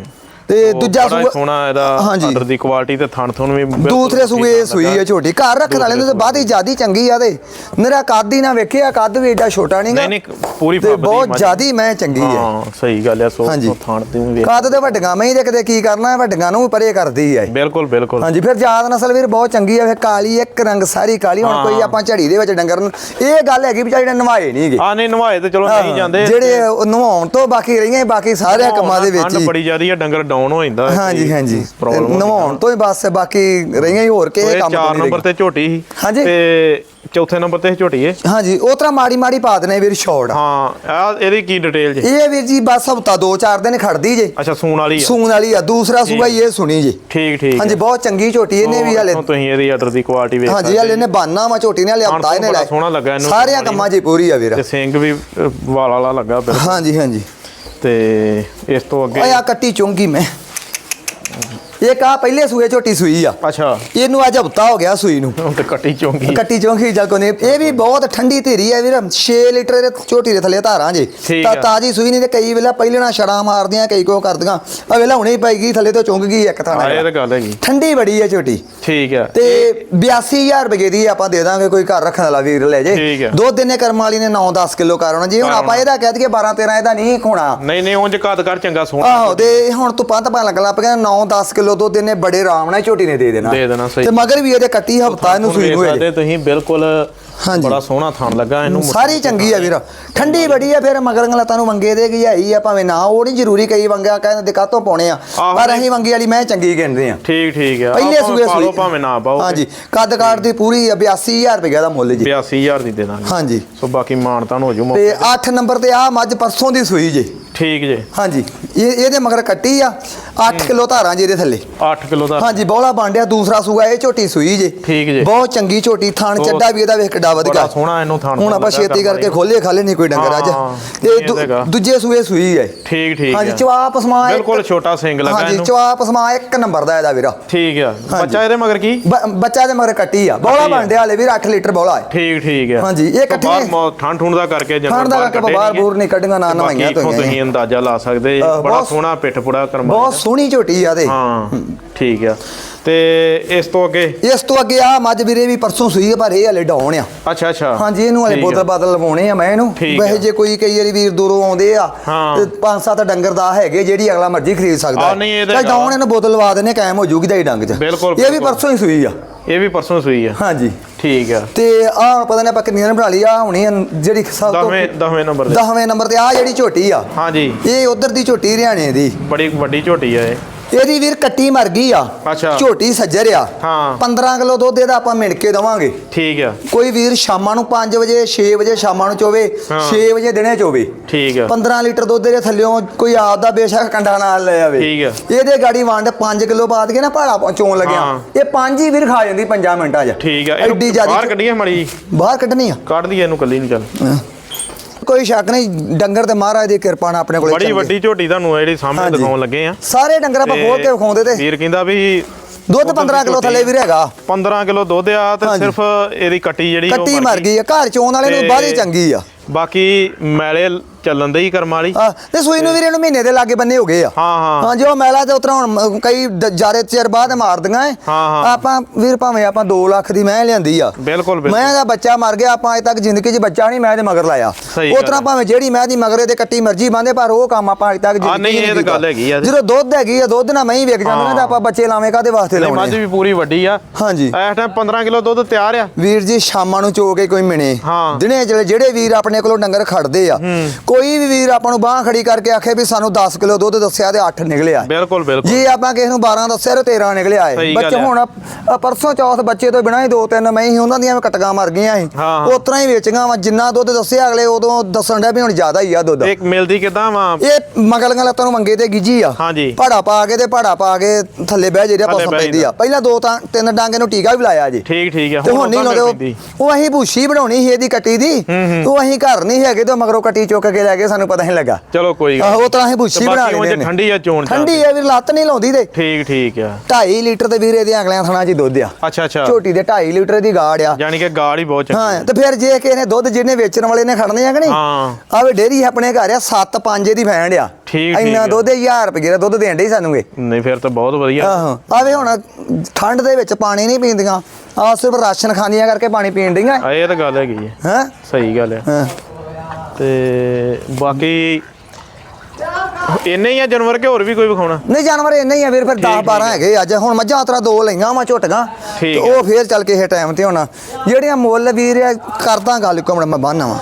ਤੇ ਦੂਜਾ ਹੀ ਸੂਆ ਸੋਹਣਾ ਇਹਦਾ। ਆਰਡਰ ਦੀ ਕੁਆਲਿਟੀ ਤੇ ਥਣ ਥਣ ਵੀ ਦੂਸਰੇ ਸੂਏ ਸੂਈ ਹੈ ਛੋਟੀ। ਘਰ ਰੱਖਣ ਵਾਲੇ ਤੇ ਬਾਅਦ ਹੀ ਜਿਆਦੀ ਚੰਗੀ ਆ ਤੇ। ਮੇਰਾ ਕੱਦ ਹੀ ਨਾ ਵੇਖਿਆ ਕੱਦ ਵੀ ਏਡਾ ਛੋਟਾ ਨਹੀਂਗਾ ਨਹੀਂ ਨਹੀਂ ਪੂਰੀ ਫੱਬ ਦੀ ਬਹੁਤ। ਜਿਆਦੀ ਮੈਂ ਚੰਗੀ ਹੈ ਹਾਂ ਸਹੀ ਗੱਲ ਹੈ ਸੋ ਥਣ ਤੇ ਵੀ ਵੇਖ। ਕੱਦ ਤੇ ਵੱਡੀਆਂ ਮੈਂ ਹੀ ਤੇ ਕਿਤੇ ਕੀ ਕਰਨਾ ਹੈ ਵੱਡੀਆਂ ਨੂੰ ਵੀ ਪਰੇ ਕਰਦੀ ਹੈ ਬਿਲਕੁਲ ਬਿਲਕੁਲ। ਹਾਂਜੀ ਫਿਰ ਜਾਤ ਨਸਲ ਵੀਰ ਬਹੁਤ ਚੰਗੀ ਹੈ ਫਿਰ ਕਾਲੀ ਇੱਕ ਰੰਗ ਸਾਰੀ ਕਾਲੀ। ਹੁਣ ਹਾਂ। ਕੋਈ ਆਪਾਂ ਝੜੀ ਦੇ ਵਿੱਚ ਡੰਗਰ ਇਹ ਗੱਲ ਹੈਗੀ ਵੀ ਜਿਹੜੇ ਨਵਾਏ ਨਹੀਂਗੇ ਆ ਨਹੀਂ ਨਵਾਏ ਤੇ ਚਲੋ ਨਹੀਂ ਜਾਂਦੇ। ਜਿਹੜੇ ਨਵਾਉਣ ਤੋਂ ਬਾਕੀ ਰਹੀਆਂ ਬਾਕੀ ਸਾਰੇ ਕੰਮਾਂ ਦੇ ਵਿੱਚ ਹੀ। ਬੜੀ ਜ਼ਿਆਦੀ ਆ ਡੰਗਰ ਡਾਊਨ ਹੋ ਜਾਂਦਾ ਹਾਂਜੀ ਹਾਂਜੀ। ਨਵਾਉਣ ਤੋਂ ਹੀ ਬਸ ਬਾਕੀ ਰਹੀਆਂ ਹੀ ਹੋਰ ਕਿਸੇ ਕੰਮ ਤੋਂ ਨੰਬਰ। ਤੇ ਝੋਟੀ ਸੀ ਹਾਂਜੀ। ਤੇ ਚੌਥੇ ਨੰਬਰ ਤੇ ਝੋਟੀ ਏ ਹਾਂਜੀ ਉਹ ਤਰ੍ਹਾਂ ਮਾੜੀ ਮਾੜੀ ਪਾ ਦਨੇ ਵੀਰ ਛੋੜ। ਹਾਂ ਆ ਇਹਦੀ ਕੀ ਡਿਟੇਲ ਜੀ? ਇਹ ਵੀਰ ਜੀ ਬਸ ਹਫਤਾ 2-4 ਦਿਨ ਖੜਦੀ ਜੇ। ਅੱਛਾ ਸੂਣ ਵਾਲੀ ਆ। ਸੂਣ ਵਾਲੀ ਆ ਦੂਸਰਾ ਹੀ ਇਹ ਸੁਣੀ ਜੇ। ਠੀਕ ਠੀਕ ਹਾਂਜੀ ਬਹੁਤ ਚੰਗੀ ਝੋਟੀ ਇਹਨੇ ਵੀ ਹਲੇ। ਤੁਸੀਂ ਇਹਦੀ ਆਰਡਰ ਦੀ ਕੁਆਲਿਟੀ ਵੇਖ ਹਾਂਜੀ ਹਲੇ ਇਹਨੇ ਬਾਨਾ ਵਾ ਝੋਟੀ ਨੇ ਹਲੇ ਹਫਤਾ ਇਹਨੇ ਲੈ ਸੋਹਣਾ ਲੱਗਾ ਇਹਨੂੰ ਸਾਰਿਆਂ ਕੰਮਾਂ 'ਚ ਹੀ ਪੂਰੀ ਆ ਵੀਰ। ਤੇ ਸਿੰਘ ਵੀ ਵਾਲਾ ਲੱਗਾ ਬਿਲਕੁਲ ਹਾਂਜੀ ਹਾਂਜੀ। ਤੇ ਇਸ ਤੋਂ ਅੱਗੇ ਓਏ ਆ ਕੱਟੀ ਚੁੰਗੀ ਮੈਂ। ਇਹ ਕਾ ਪਹਿਲੇ ਸੂਏ ਝੋਟੀ ਸੂਈ ਆ। ਅੱਛਾ। ਇਹਨੂੰ ਅੱਜ ਹਫਤਾ ਹੋ ਗਿਆ ਸੂਈ ਨੂੰ। ਹੁਣ ਤੇ ਕੱਟੀ ਚੋਂਗੀ ਕੱਟੀ ਚੌਂਕੀ ਜਲ ਕੋ ਨੇ ਇਹ ਵੀ ਬਹੁਤ ਠੰਡੀ ਧੀਰੀ ਹੈ ਵੀਰ। 6 ਲੀਟਰ ਦੇ ਝੋਟੀ ਦੇ ਥੱਲੇ ਧਾਰਾਂ ਜੇ। ਤਾਂ ਆ। ਤਾਜੀ ਸੂਈ ਨਹੀਂ ਤੇ ਕਈ ਵੇਲਾ ਪਹਿਲਣਾ ਛੜਾ ਮਾਰਦੀਆਂ ਕਈ ਕੋ ਕਰਦੀਆਂ। ਆ ਵੇਲਾ ਹੁਣੇ ਹੀ ਪਈ ਗਈ ਥੱਲੇ ਤੋਂ ਚੁੰਗ ਗਈ ਇੱਕ ਆ ਇਹ ਥਾਣਾ ਤਾਂ ਗੱਲ ਹੈਗੀ। ਠੰਡੀ ਬੜੀ ਹੈ ਝੋਟੀ। ਠੀਕ ਆ। ਤੇ 82000 ਰੁਪਏ ਦੀ ਆਪਾਂ ਦੇ ਦਾਂਗੇ ਕੋਈ ਘਰ ਰੱਖਣ ਵਾਲਾ ਵੀਰ ਲੈ ਜੇ। ਦੋ ਦਿਨੇ ਕਰਮ ਵਾਲੀ ਨੇ 9-10 ਕਿਲੋ ਕਰਨਾ ਜੇ ਹੁਣ ਆਪਾਂ ਇਹਦਾ ਕਹਿ ਦਈਏ 12-13 ਇਹਦਾ ਨਹੀਂ ਖੋਣਾ। ਨਹੀਂ ਨਹੀਂ ਉਂਝ ਕੱਦ ਕਰ ਚੰਗਾ ਸੋਹਣਾ। ਆਹੋ ਤੇ ਹੁਣ ਤੂੰ ਪੰਤ ਪਾ ਲੱਗ ਲੱਗ ਪਿਆ 9-10 ਕਿਲੋ ਦੋ ਦਿਨੇ ਬੜੇ ਆਰਾਮ ਨਾਲ ਝੋਟੀ ਨੇ ਦੇ ਦੇਣਾ। ਦੇ ਦੇਣਾ, ਸਹੀ। ਤੇ ਮਗਰ ਵੀ ਇਹਦੇ ਕੱਟੀ ਹਫਤਾ ਇਹਨੂੰ ਸੂਈ ਹੋਏ ਸਕਦੇ ਤੁਸੀਂ ਬਿਲਕੁਲ ਹਾਂਜੀ। ਬੜਾ ਸੋਹਣਾ ਥਣ ਲੱਗਾ ਇਹਨੂੰ ਸਾਰੀ ਚੰਗੀ ਆ ਵੀਰ। ਠੰਡੀ ਬੜੀ ਆ ਫਿਰ ਮਗਰ ਗਲਾ ਨੂੰ ਵੰਗੇ ਦੇ ਗਈ ਆਈ ਆ ਭਾਵੇਂ ਨਾ ਉਹ ਨਹੀਂ ਜ਼ਰੂਰੀ ਕਈ ਵੰਗਾ ਕਹਿੰਦੇ ਦੇ ਕਾਤੋਂ ਪਾਉਣੇ ਆ। ਪਰ। ਅਸੀਂ ਵੰਗੀ ਵਾਲੀ ਮੈਂ ਚੰਗੀ ਗਿਣਦੇ ਆ। ਠੀਕ ਠੀਕ ਆ। ਪਹਿਲੇ ਸੂਏ ਸੂਈ ਭਾਵੇਂ ਨਾ ਪਾਓ। ਹਾਂਜੀ ਕੱਦ ਕਾਠ ਦੀ ਪੂਰੀ ਆ 82000 ਰੁਪਏ ਦਾ ਮੁੱਲ ਜੀ। 82000 ਦੀ ਦੇ ਦਾਂਗੇ ਹਾਂਜੀ। ਸੋ ਬਾਕੀ ਮਾਨਤਾਂ ਹੋ ਜੂ ਤੇ 8 ਨੰਬਰ ਤੇ ਆ ਮੱਝ ਪਰਸੋਂ ਦੀ ਸੂਈ ਜੇ। ਠੀਕ ਜੇ। ਹਾਂਜੀ। ਇਹ ਇਹਦੇ ਮਗਰ ਕੱਟੀ ਆ 8 ਕਿਲੋ ਧਾਰਾਂ ਜੀ ਇਹਦੇ ਥੱਲੇ। 8 ਕਿਲੋ ਦਾ ਹਾਂਜੀ ਬੋਲਾ ਬਾਂਡਿਆ ਦੂਸਰਾ ਸੂਆ ਇਹ ਝੋਟੀ ਸੂਈ ਜੇ। ਠੀਕ ਜੇ। ਬਹੁਤ ਚੰਗੀ ਝੋਟੀ ਥਣ ਚੱਡਾ ਵੀ ਇਹਦਾ ਵੇਖ ਕਿੱਡਾ ਬੜਾ ਵਧੀਆ ਸੋਹਣਾ ਇਹਨੂੰ ਥਣ ਹੁਣ ਆਪਾਂ ਛੇਤੀ ਕਰਕੇ। ਖੋਲੇ ਖਾਲੇ ਨਹੀਂ ਕੋਈ ਡੰਗਰ ਅੱਜ। ਤੇ। ਦੂਜੇ ਸੂਏ ਸੂਈ ਹੈ ਠੀਕ ਠੀਕ ਹਾਂਜੀ। ਚਵਾਪ ਸਮਾ ਬਿਲਕੁਲ ਛੋਟਾ ਸਿੰਘ ਲੱਗਾ ਹਾਂਜੀ ਚਵਾਪ ਸਮਾ ਇੱਕ ਨੰਬਰ ਦਾ ਇਹਦਾ ਵੀਰਾ। ਠੀਕ ਆ। ਬੱਚਾ ਇਹਦੇ ਮਗਰ ਕੀ? ਬੱਚਾ ਦੇ ਮਗਰ ਕੱਟੀ ਆ। ਬੋਲਾ ਕੱਟੀ ਆ। ਬਾਂਡੇ ਵਾਲੇ ਵੀਰ 8 ਲੀਟਰ ਬੋਲਾ ਹੈ। ਠੀਕ ਠੀਕ ਆ। ਹਾਂਜੀ, ਇਹ ਇਕੱਠੇ- ਬਾਹਰ ਠੰਡ ਠੁੰਡ ਦਾ ਕਰਕੇ ਜਨਮ ਠੰਡ ਦਾ ਕਰਕੇ ਬਾਹਰ ਬੂਰ ਨਹੀਂ ਕੱਢੀਆਂ, ਨਾ ਨਵਾਈਆਂ ਤੋਂ। ਤੁਸੀਂ ਅੰਦਾਜ਼ਾ ਲਾ ਸਕਦੇ। ਬੜਾ ਸੋਹਣਾ ਪਿੱਠ ਪੁੜਾ ਕਰਮ ਬਹੁਤ ਸੋਹਣੀ ਝੋਟੀ ਆ ਤੇ ਹਾਂ ਠੀਕ ਆ। ਤੇ ਇਸ ਤੋਂ ਅੱਗੇ? ਇਸ ਤੋਂ ਅੱਗੇ ਆ ਮੱਝ ਵੀਰੇ ਵੀ ਪਰਸੋਂ ਸੂਈ ਆ, ਪਰ ਇਹ ਹਲੇ ਡਾਉਣ ਆ। ਅੱਛਾ ਅੱਛਾ। ਹਾਂਜੀ ਇਹਨੂੰ ਹਲੇ ਬੋਤਲ ਆ। ਬਾਦਲ ਲਵਾਉਣੇ ਆ ਮੈਂ ਇਹਨੂੰ। ਵੈਸੇ ਆ। ਜੇ ਕੋਈ ਕਈ ਵਾਰੀ ਵੀਰ ਦੂਰੋਂ ਆਉਂਦੇ ਆ। ਤੇ ਪੰਜ ਸੱਤ ਡੰਗਰ ਦਾ ਹੈਗੇ ਜਿਹੜੀ ਅਗਲਾ ਮਰਜ਼ੀ ਖਰੀਦ ਸਕਦਾ ਤਾਂ। ਡਾਉਣ ਇਹਨੂੰ ਬੋਤਲ ਲਵਾ ਦੇਣੇ ਕਾਇਮ ਹੋ ਜੂਗੀ ਦਾ ਡੰਗ ਚ। ਇਹ ਵੀ। ਪਰਸੋਂ ਹੀ ਸੂਈ ਆ। ਇਹ ਵੀ ਪਰਸੋਂ ਸੂਈ ਆ। ਹਾਂਜੀ। ਠੀਕ ਆ। ਤੇ ਆਹ ਪਤਾ ਨਹੀਂ ਆਪਾਂ ਕਿੰਨੀਆਂ ਨੇ ਬਣਾ ਲਈ ਆ ਹੁਣੀ ਆ ਜਿਹੜੀ ਸਭ ਤੋਂ ਦਸਵੇਂ ਦਸਵੇਂ ਨੰਬਰ ਤੇ 10ਵੇਂ ਨੰਬਰ ਤੇ ਆ ਜਿਹੜੀ ਝੋਟੀ ਆ ਹਾਂਜੀ। ਇਹ ਉਧਰ ਦੀ ਝੋਟੀ ਹਰਿਆਣੇ ਦੀ। ਬੜੀ ਵੱਡੀ ਝੋਟੀ ਆ ਇਹ। ਇਹਦੀ ਵੀਰ ਕੱਟੀ ਮਰ ਗਈ ਆ। ਅੱਛਾ। ਝੋਟੀ ਸੱਜਰ ਆ। ਹਾਂ। 15 ਕਿਲੋ ਦੁੱਧ ਇਹਦਾ ਆਪਾਂ ਮਿਣ ਕੇ ਦਵਾਂਗੇ। ਠੀਕ ਆ। ਕੋਈ ਵੀਰ ਸ਼ਾਮਾਂ ਨੂੰ 5 ਵਜੇ 6 ਵਜੇ ਸ਼ਾਮਾਂ ਨੂੰ ਚੋਵੇ ਹਾਂ। 6 ਵਜੇ ਦਿਨੇ ਚੋਵੇ। ਠੀਕ ਆ। 15 ਲੀਟਰ ਦੁੱਧ ਦੇ ਥੱਲਿਓਂ ਕੋਈ ਆਪ ਦਾ ਬੇਸ਼ੱਕ ਕੰਡਾ ਨਾਲ ਲੈ ਆਵੇ। ਠੀਕ ਆ। ਇਹਦੇ ਗਾੜੀ ਵੰਡ 5 ਕਿਲੋ ਬਾਦ ਕੇ ਨਾ ਭਾੜਾ ਪਹੁੰਚਾਉਣ ਲੱਗਿਆ। ਇਹ ਪੰਜ ਹੀ ਵੀਰ ਖਾ ਜਾਂਦੀ 5 ਮਿੰਟਾਂ 'ਚ। ਠੀਕ ਆ। ਐਡੀ ਜ਼ਿਆਦੀ ਬਾਹਰ ਕੱਢੀਏ ਮੜੀ ਬਾਹਰ ਕੱਢਣੀ ਆ। ਕੱਢ ਦਈਏ ਇਹਨੂੰ ਕੱਲੀ ਨੂੰ ਚੱਲ। ਕੋਈ ਸ਼ੱਕ ਨਹੀਂ ਡੰਗਰ ਤੇ ਮਹਾਰਾਜ ਦੀ ਕਿਰਪਾ ਨਾਲ ਆਪਣੇ ਕੋਲੇ ਬੜੀ। ਵੱਡੀ ਝੋਟੀ ਤੁਹਾਨੂੰ ਜਿਹੜੀ ਸਾਹਮਣੇ। ਦਿਖਾਉਣ ਲੱਗੇ ਆ। ਸਾਰੇ ਡੰਗਰ ਆਪਾਂ ਖੋਲ ਕੇ ਵਿਖਾਉਂਦੇ ਤੇ। ਵੀਰ ਕਹਿੰਦਾ ਵੀ ਦੁੱਧ 15 ਕਿਲੋ ਥੱਲੇ ਵੀਰ ਹੈਗਾ। 15 ਕਿਲੋ ਦੁੱਧ ਆ ਤੇ। ਸਿਰਫ ਇਹਦੀ ਕੱਟੀ ਜਿਹੜੀ ਕੱਟੀ ਮਰ ਗਈ। ਆ। ਘਰ ਚੋਣ ਵਾਲੇ ਨੂੰ ਬਾਹਲੀ ਚੰਗੀ ਆ। ਬਾਕੀ ਮੈਲੇ ਚੱਲਣ ਦੇ ਹੀ ਕਰਮ ਵਾਲੀ। ਆ ਤੇ ਸੂਈ ਨੂੰ ਵੀਰੇ ਨੂੰ ਮਹੀਨੇ ਦੇ ਲਾਗੇ ਬੰਨੇ ਹੋ ਗਏ ਆ। ਹਾਂ ਹਾਂ। ਹਾਂ ਜੋ ਮੈਲਾ ਤੇ ਉਤਰਾ ਹੁਣ ਕਈ ਦ- ਜਾਰੇ ਚਿਰ ਬਾਅਦ ਮਾਰਦੀਆਂ ਹਾਂ। ਆਪਾਂ ਵੀਰ ਭਾਵੇਂ ਆਪਾਂ 2 ਲੱਖ ਦੀ ਮੈਂ ਲਿਆਂਦੀ ਆ। ਬਿਲਕੁਲ ਮੈਂ ਦਾ ਬੱਚਾ ਮਰ ਗਿਆ ਆਪਾਂ ਅਜੇ ਤੱਕ ਜ਼ਿੰਦਗੀ 'ਚ ਬੱਚਾ ਨਹੀਂ ਮੈਂ ਤੇ ਮਗਰ ਲਾਇਆ। ਹੈ। ਭਾਵੇਂ ਜਿਹੜੀ ਮੈਂ ਦੀ ਮਗਰੇ ਤੇ ਕੱਟੀ ਮਰਜ਼ੀ ਬੰਦੇ ਪਰ ਉਹ ਕੰਮ ਆਪਾਂ ਅਜੇ ਤੱਕ ਜ਼ਿੰਦਗੀ ਨਹੀਂ, ਇਹ ਤਾਂ। ਗੱਲ ਹੈਗੀ ਆ। ਜਦੋਂ ਦੁੱਧ ਹੈਗੀ ਆ ਦੁੱਧ ਨਾਲ ਮੈਂ ਹੀ ਵਿਕ ਜਾਂਦੀਆਂ ਤਾਂ ਆਪਾਂ ਬੱਚੇ ਲਾਵੇਂ ਕਾਦੇ ਵਾਸਤੇ ਮੱਝ ਲਾਉਣੇ ਆ? ਵੀ ਪੂਰੀ ਵੱਡੀ ਆ। ਹਾਂਜੀ। ਇਸ ਟਾਈਮ 15 ਕਿਲੋ ਦੁੱਧ ਤਿਆਰ ਆ। ਵੀਰ ਜੀ ਸ਼ਾਮਾਂ ਨੂੰ ਚੋ ਕੇ ਕੋਈ ਮਿਣੇ। ਦਿਨੇ ਜਿਹੜੇ ਵੀਰ ਆਪਣੇ ਕੋਲੋਂ ਡੰਗਰ ਖੜਦੇ ਆ ਕੋਈ ਵੀ ਵੀਰ ਆਪਾਂ ਨੂੰ ਬਾਹ ਖੜੀ ਕਰਕੇ ਆਖੇ ਵੀ ਸਾਨੂੰ 10 ਕਿਲੋ ਦੁੱਧ ਦੱਸਿਆ ਤੇ 8 ਨਿਕਲਿਆ ਬਿਲਕੁਲ ਬਿਲਕੁਲ। ਜੇ ਆਪਾਂ ਕਿਸੇ ਨੂੰ 12 ਦੱਸਿਆ ਤੇ 13 ਨਿਕਲਿਆ ਗੱਲ ਬੱਚੇ ਹੈ। ਹੁਣ ਪਰਸੋਂ ਚੌਥ ਬੱਚੇ ਤੋਂ ਬਿਨਾਂ ਹੀ ਦੋ ਤਿੰਨ ਮੈਂ ਹੀ ਉਹਨਾਂ ਦੀਆਂ ਵੀ ਕਟਕਾਂ ਮਰ ਗਈਆਂ ਸੀ। ਹਾਂ। ਉਸ ਤਰ੍ਹਾਂ ਹੀ ਵੇਚੀਆਂ ਵਾ ਜਿੰਨਾ ਦੁੱਧ ਦੱਸਿਆ ਅਗਲੇ ਉਦੋਂ ਦੱਸਣ ਡਿਆ ਵੀ ਹੁਣ ਜ਼ਿਆਦਾ ਹੀ ਆ ਦੁੱਧ। ਇੱਕ ਮਿਲਦੀ ਕਿਦਾਂ ਵਾ? ਇਹ ਮਗਲੀਆਂ ਲੱਤਾਂ ਨੂੰ ਮੰਗੇ ਤੇ ਗਿੱਜੀ ਆ। ਹਾਂਜੀ। ਭਾੜਾ ਪਾ ਕੇ ਤੇ ਭਾੜਾ ਪਾ ਕੇ ਥੱਲੇ ਬਹਿ ਜਿਹੜਾ ਬਹਿ ਪੈਂਦੀ ਆ। ਪਹਿਲਾਂ ਦੋ ਤਾਂ ਤਿੰਨ ਡਾਂਗੇ ਨੂੰ ਟੀਕਾ ਵੀ ਲਾਇਆ ਜੀ। ਠੀਕ ਠੀਕ ਆ। ਹੁਣ ਨਹੀਂ ਉਦਾਂ ਲਾਉਂਦੇ ਉਹ ਅਸੀਂ ਭੂਸ਼ੀ ਬਣਾਉਣੀ ਸੀ ਇਹਦੀ ਕੱਟੀ ਦੀ। ਉਹ ਅਸੀਂ ਘਰ ਨਹੀਂ ਹੈਗੇ ਤੇ ਮਗਰੋਂ ਕੱਟੀ ਚੁੱਕ ਕੇ ਲੈ ਗਏ ਸਾਨੂੰ ਪਤਾ ਨਹੀਂ ਲੱਗਾ। ਚਲੋ ਕੋਈ ਗੱਲ ਉਹ ਤਰ੍ਹਾਂ ਭੂਸ਼ੀ ਤੇ ਬਣਾ ਲੈਂਦੇ ਨੇ। ਠੰਡੀ ਆ ਚੋਣ ਠੰਡੀ ਆ ਵੀ ਲੱਤ ਨਹੀਂ ਲਾਉਂਦੀ ਤੇ। ਠੀਕ ਠੀਕ ਆ। 2.5 ਲੀਟਰ ਤੇ ਵੀਰੇ ਦੇ ਅਗਲਿਆਂ ਥਣਾ 'ਚ ਹੀ ਦੁੱਧ ਆ। ਅੱਛਾ ਅੱਛਾ। ਝੋਟੀ ਦੇ 2.5 ਲੀਟਰ ਦੀ ਗਾੜ ਆ। ਯਾਨੀ ਕਿ ਗਾਲ ਹੀ ਬਹੁਤ ਚੰਗੀ ਹਾਂ ਤੇ ਫਿਰ ਜੇ ਕਿਸੇ ਨੇ ਦੁੱਧ ਜਿਹਨੇ ਵੇਚਣ ਵਾਲੇ ਨੇ ਖੜਨੇ ਆ ਕਿ ਨਹੀਂ? ਹਾਂ। ਆਵੇ ਡੇਰੀ ਆਪਣੇ ਘਰ ਆ 7 5 ਦੀ ਫੈਂਡ ਆ। ਠੀਕ, ਇੰਨਾ। ਦੁੱਧ 1000 ਰੁਪਏ ਦਾ ਦੁੱਧ ਦੇਣ ਦੇ ਸਾਨੂੰ ਇਹ। ਨਹੀਂ ਫਿਰ ਤਾਂ ਬਹੁਤ ਵਧੀਆ। ਆਹੋ। ਆਵੇ ਹੁਣ ਠੰਡ ਦੇ ਵਿੱਚ ਪਾਣੀ ਨਹੀਂ ਪੀਂਦੀਆਂ। ਆ ਸਿਰਫ ਰਾਸ਼ਨ ਖਾਂਦੀਆਂ ਕਰਕੇ ਪਾਣੀ ਪੀਣ ਡੀਆਂ ਇਹ ਤਾਂ ਗੱਲ ਹੈਗੀ ਹੈ ਹੈ? ਸਹੀ ਗੱਲ ਹੈ ਹਾਂ। ਤੇ ਬਾਕੀ ਇੰਨੇ ਹੀ ਆ ਜਾਨਵਰ ਕਿ ਹੋਰ ਵੀ ਕੋਈ ਵਿਖਾਉਣਾ? ਨਹੀਂ ਜਾਨਵਰ ਇੰਨੇ ਹੀ ਆ ਵੀਰ ਫਿਰ 10 ਠੀਕ। 12 ਹੈਗੇ ਅੱਜ। ਹੁਣ ਮੱਝਾਂ ਉਤਰਾ ਦੋ ਲਈਆਂ ਵਾ ਝੋਟੀਆਂ ਤੇ ਉਹ ਫੇਰ ਚੱਲ ਕੇ ਇਹ ਟਾਈਮ ਤੇ ਹੋਣਾ। ਜਿਹੜੀਆਂ ਮੁੱਲ ਵੀਰ ਆ, ਕਰਦਾ ਗੱਲ ਕੋਮੜ ਮੈਂ ਬੰਨਾ ਵਾ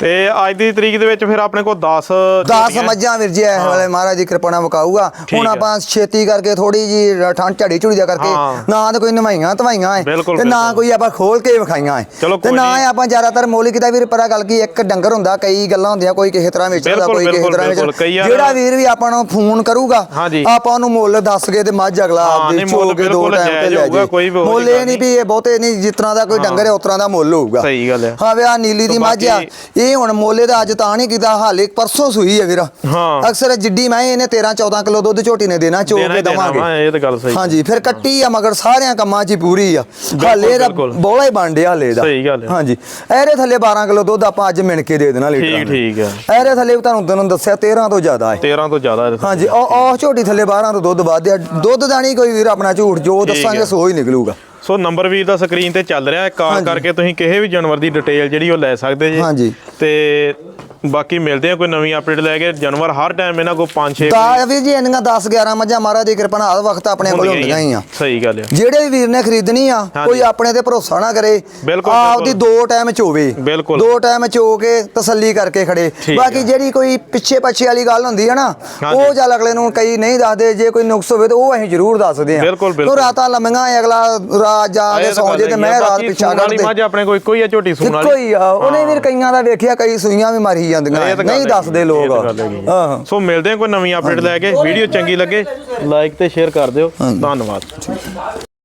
ਤੇ ਅੱਜ ਦੀ ਤਰੀਕ ਦੇ ਵਿੱਚ ਫਿਰ ਆਪਣੇ ਕੋਲ 10 10 ਮੱਝਾਂ ਵੀਰ ਜੀ ਇਹ ਵਾਲੇ ਮਹਾਰਾਜ ਦੀ ਕਿਰਪਾ ਨਾਲ ਮੁਕਾਊਗਾ ਹੁਣ। ਆਪਾਂ ਛੇਤੀ ਕਰਕੇ ਥੋੜੀ ਜੀ ਠੰਡ ਝੜੀ ਝੁੜੀ ਦਾ ਕਰਕੇ। ਨਾ ਤਾਂ ਕੋਈ ਨਵਾਈਆਂ ਧਵਾਈਆਂ ਐ ਤੇ ਨਾ। ਕੋਈ ਆਪਾਂ ਖੋਲ ਕੇ ਵਿਖਾਈਆਂ ਐ। ਤੇ ਨਾ ਆਪਾਂ ਜ਼ਿਆਦਾਤਰ ਮੋਲੀ ਕਿਤਾ ਵੀਰ ਪਰਾ ਗੱਲ ਕੀ ਇੱਕ ਡੰਗਰ ਹੁੰਦਾ ਕਈ ਗੱਲਾਂ ਹੁੰਦੀਆਂ ਕੋਈ ਕਿਸੇ ਤਰ੍ਹਾਂ ਵੇਚਦਾ ਕੋਈ ਕਿਸੇ ਤਰ੍ਹਾਂ ਵੇਚਦਾ ਜਿਹੜਾ ਵੀਰ ਵੀ ਆਪਾਂ ਨੂੰ ਫੋਨ ਕਰੂਗਾ। ਆਪਾਂ ਉਹਨੂੰ ਮੁੱਲ ਦੱਸ ਕੇ ਤੇ ਮੱਝ ਅਗਲਾ ਆਪਦੀ ਚੋ ਕੇ ਦੋ ਟਾਈਮ ਤੇ ਲੈ ਜੇ ਮੁੱਲ ਇਹ ਨਹੀਂ ਵੀ ਇਹ ਬਹੁਤੇ ਨਹੀਂ ਤਰ੍ਹਾਂ ਦਾ ਕੋਈ ਡੰਗਰ ਹੈ। ਉਸ ਤਰ੍ਹਾਂ ਦਾ ਮੁੱਲ ਹੋਊਗਾ। ਸਹੀ ਗੱਲ ਹੈ। ਹਾਂ ਵੇ ਆ ਨੀਲੀ ਦੀ ਮੱਝ ਆ। ਇਹ ਹੁਣ ਮੋਲੇ ਦਾ ਅੱਜ ਤਾਂ ਨਹੀਂ ਕੀਤਾ ਹਾਲੇ ਪਰਸੋਂ ਸੂਈ ਹੈ ਵੀਰ। ਹਾਂ। ਅਕਸਰ ਜਿੱਡੀ ਮੈਂ ਇਹਨੇ 13 14 ਕਿਲੋ ਦੁੱਧ ਝੋਟੀ ਨੇ ਦੇਣਾ ਚੋ ਕੇ ਦਵਾਂਗੇ। ਇਹ ਤਾਂ ਗੱਲ ਸਹੀ। ਹਾਂਜੀ ਫਿਰ ਕੱਟੀ ਆ ਮਗਰ ਸਾਰਿਆਂ ਕੰਮਾਂ 'ਚ ਹੀ ਪੂਰੀ ਆ। ਹਾਲੇ ਦਾ। ਬੋਲਾ ਹੀ ਬਣ ਡਿਆ ਹਾਲੇ ਦਾ ਸਹੀ ਗੱਲ ਹੈ। ਹਾਂਜੀ ਇਹਦੇ ਥੱਲੇ 12 ਕਿਲੋ ਦੁੱਧ ਆਪਾਂ ਅੱਜ ਮਿਣ ਕੇ ਦੇ ਦੇਣਾ ਲੀਟਰ ਠੀਕ ਠੀਕ ਹੈ ਇਹਦੇ ਥੱਲੇ ਤੁਹਾਨੂੰ ਤੈਨੂੰ ਦੱਸਿਆ 13 ਤੋਂ ਜ਼ਿਆਦਾ ਹੈ। 13 ਤੋਂ ਜ਼ਿਆਦਾ ਹੈ ਹਾਂਜੀ ਉਹ ਝੋਟੀ ਥੱਲੇ 12 ਤੋਂ ਦੁੱਧ ਵੱਧ ਆ ਦੁੱਧ ਦਾ ਨਹੀਂ ਕੋਈ ਵੀਰ ਆਪਣਾ ਝੂਠ ਜੋ ਦੱਸਾਂਗੇ। ਸੋ ਹੀ ਨਿਕਲੂਗਾ। ਸੋ ਨੰਬਰ ਵੀਰ ਦਾ ਸਕਰੀਨ ਤੇ ਚੱਲ ਰਿਹਾ ਹੈ ਕਾਲ। ਕਰਕੇ ਤੁਸੀਂ ਕਿਸੇ ਵੀ ਜਾਨਵਰ ਦੀ ਡਿਟੇਲ ਜਿਹੜੀ ਉਹ ਲੈ ਸਕਦੇ ਜੀ ਹਾਂਜੀ। ਤੇ ਬਾਕੀ ਮਿਲਦੇ ਆ ਕੋਈ ਨਵੀਂ ਅਪਡੇਟ ਲੈ ਕੇ। ਜਾਨਵਰ ਹਰ ਟਾਈਮ ਇਹਨਾਂ ਕੋਲ 5-6 ਤਾਂ ਵੀਰ ਜੀ ਇੰਨੀਆਂ 10 11 ਮੱਝਾਂ ਮਹਾਰਾਜ ਦੀ ਕਿਰਪਾ ਨਾਲ ਹਰ ਵਕਤ ਆਪਣੇ ਕੋਲ ਹੁੰਦੀਆਂ ਹੀ ਆ। ਸਹੀ ਗੱਲ ਹੈ ਜਿਹੜੇ ਵੀ ਵੀਰ ਨੇ ਖਰੀਦਣੀ ਆ ਕੋਈ ਆਪਣੇ ਤੇ ਭਰੋਸਾ ਨਾ ਕਰੇ। ਆਪਦੀ ਦੋ ਟਾਈਮ ਚੋਵੇ। ਦੋ ਟਾਈਮ ਚੋ ਕੇ ਤਸੱਲੀ ਕਰਕੇ ਖੜੇ। ਬਾਕੀ ਆ। ਜਿਹੜੀ ਕੋਈ ਪਿੱਛੇ ਪੱਛੇ ਵਾਲੀ ਗੱਲ ਹੁੰਦੀ ਹੈ ਨਾ। ਉਹ ਚੱਲ ਅਗਲੇ ਨੂੰ ਕਈ ਨਹੀਂ ਦੱਸਦੇ। ਜੇ ਕੋਈ ਨੁਕਸ ਹੋਵੇ ਤਾਂ ਉਹ ਅਸੀਂ ਜ਼ਰੂਰ ਦੱਸਦੇ ਆ। ਉਹ ਰਾਤਾਂ ਲੰਮੀਆਂ ਆ, ਅਗਲਾ ਰਾਤ ਜਾ ਕੇ ਤਾਂ ਸੌਂ ਜੇ ਤੇ ਮੈਂ ਆ। ਰਾਤ ਪਿੱਛਾ ਮੱਝ ਆਪਣੇ ਇੱਕੋ ਹੀ ਆ ਝੋਟੀ ਸੂਣ ਇੱਕੋ ਵਾਲੀ ਹੀ ਆ। ਉਹਨੇ ਵੀਰ ਕਈਆਂ ਦਾ ਵੇਖਿਆ ਕਈ ਸੂਈਆਂ ਵੀ ਮਾਰੀ ਜਾਂਦੀਆਂ। ਨਹੀਂ ਦੱਸਦੇ ਲੋਕ। ਆਹੋ ਸੋ ਮਿਲਦੇ ਆ ਕੋਈ ਨਵੀਂ ਅਪਡੇਟ ਲੈ ਕੇ। ਵੀਡੀਓ ਚੰਗੀ ਲੱਗੇ ਲਾਈਕ ਤੇ ਸ਼ੇਅਰ ਕਰ ਦਿਓ। ਧੰਨਵਾਦ।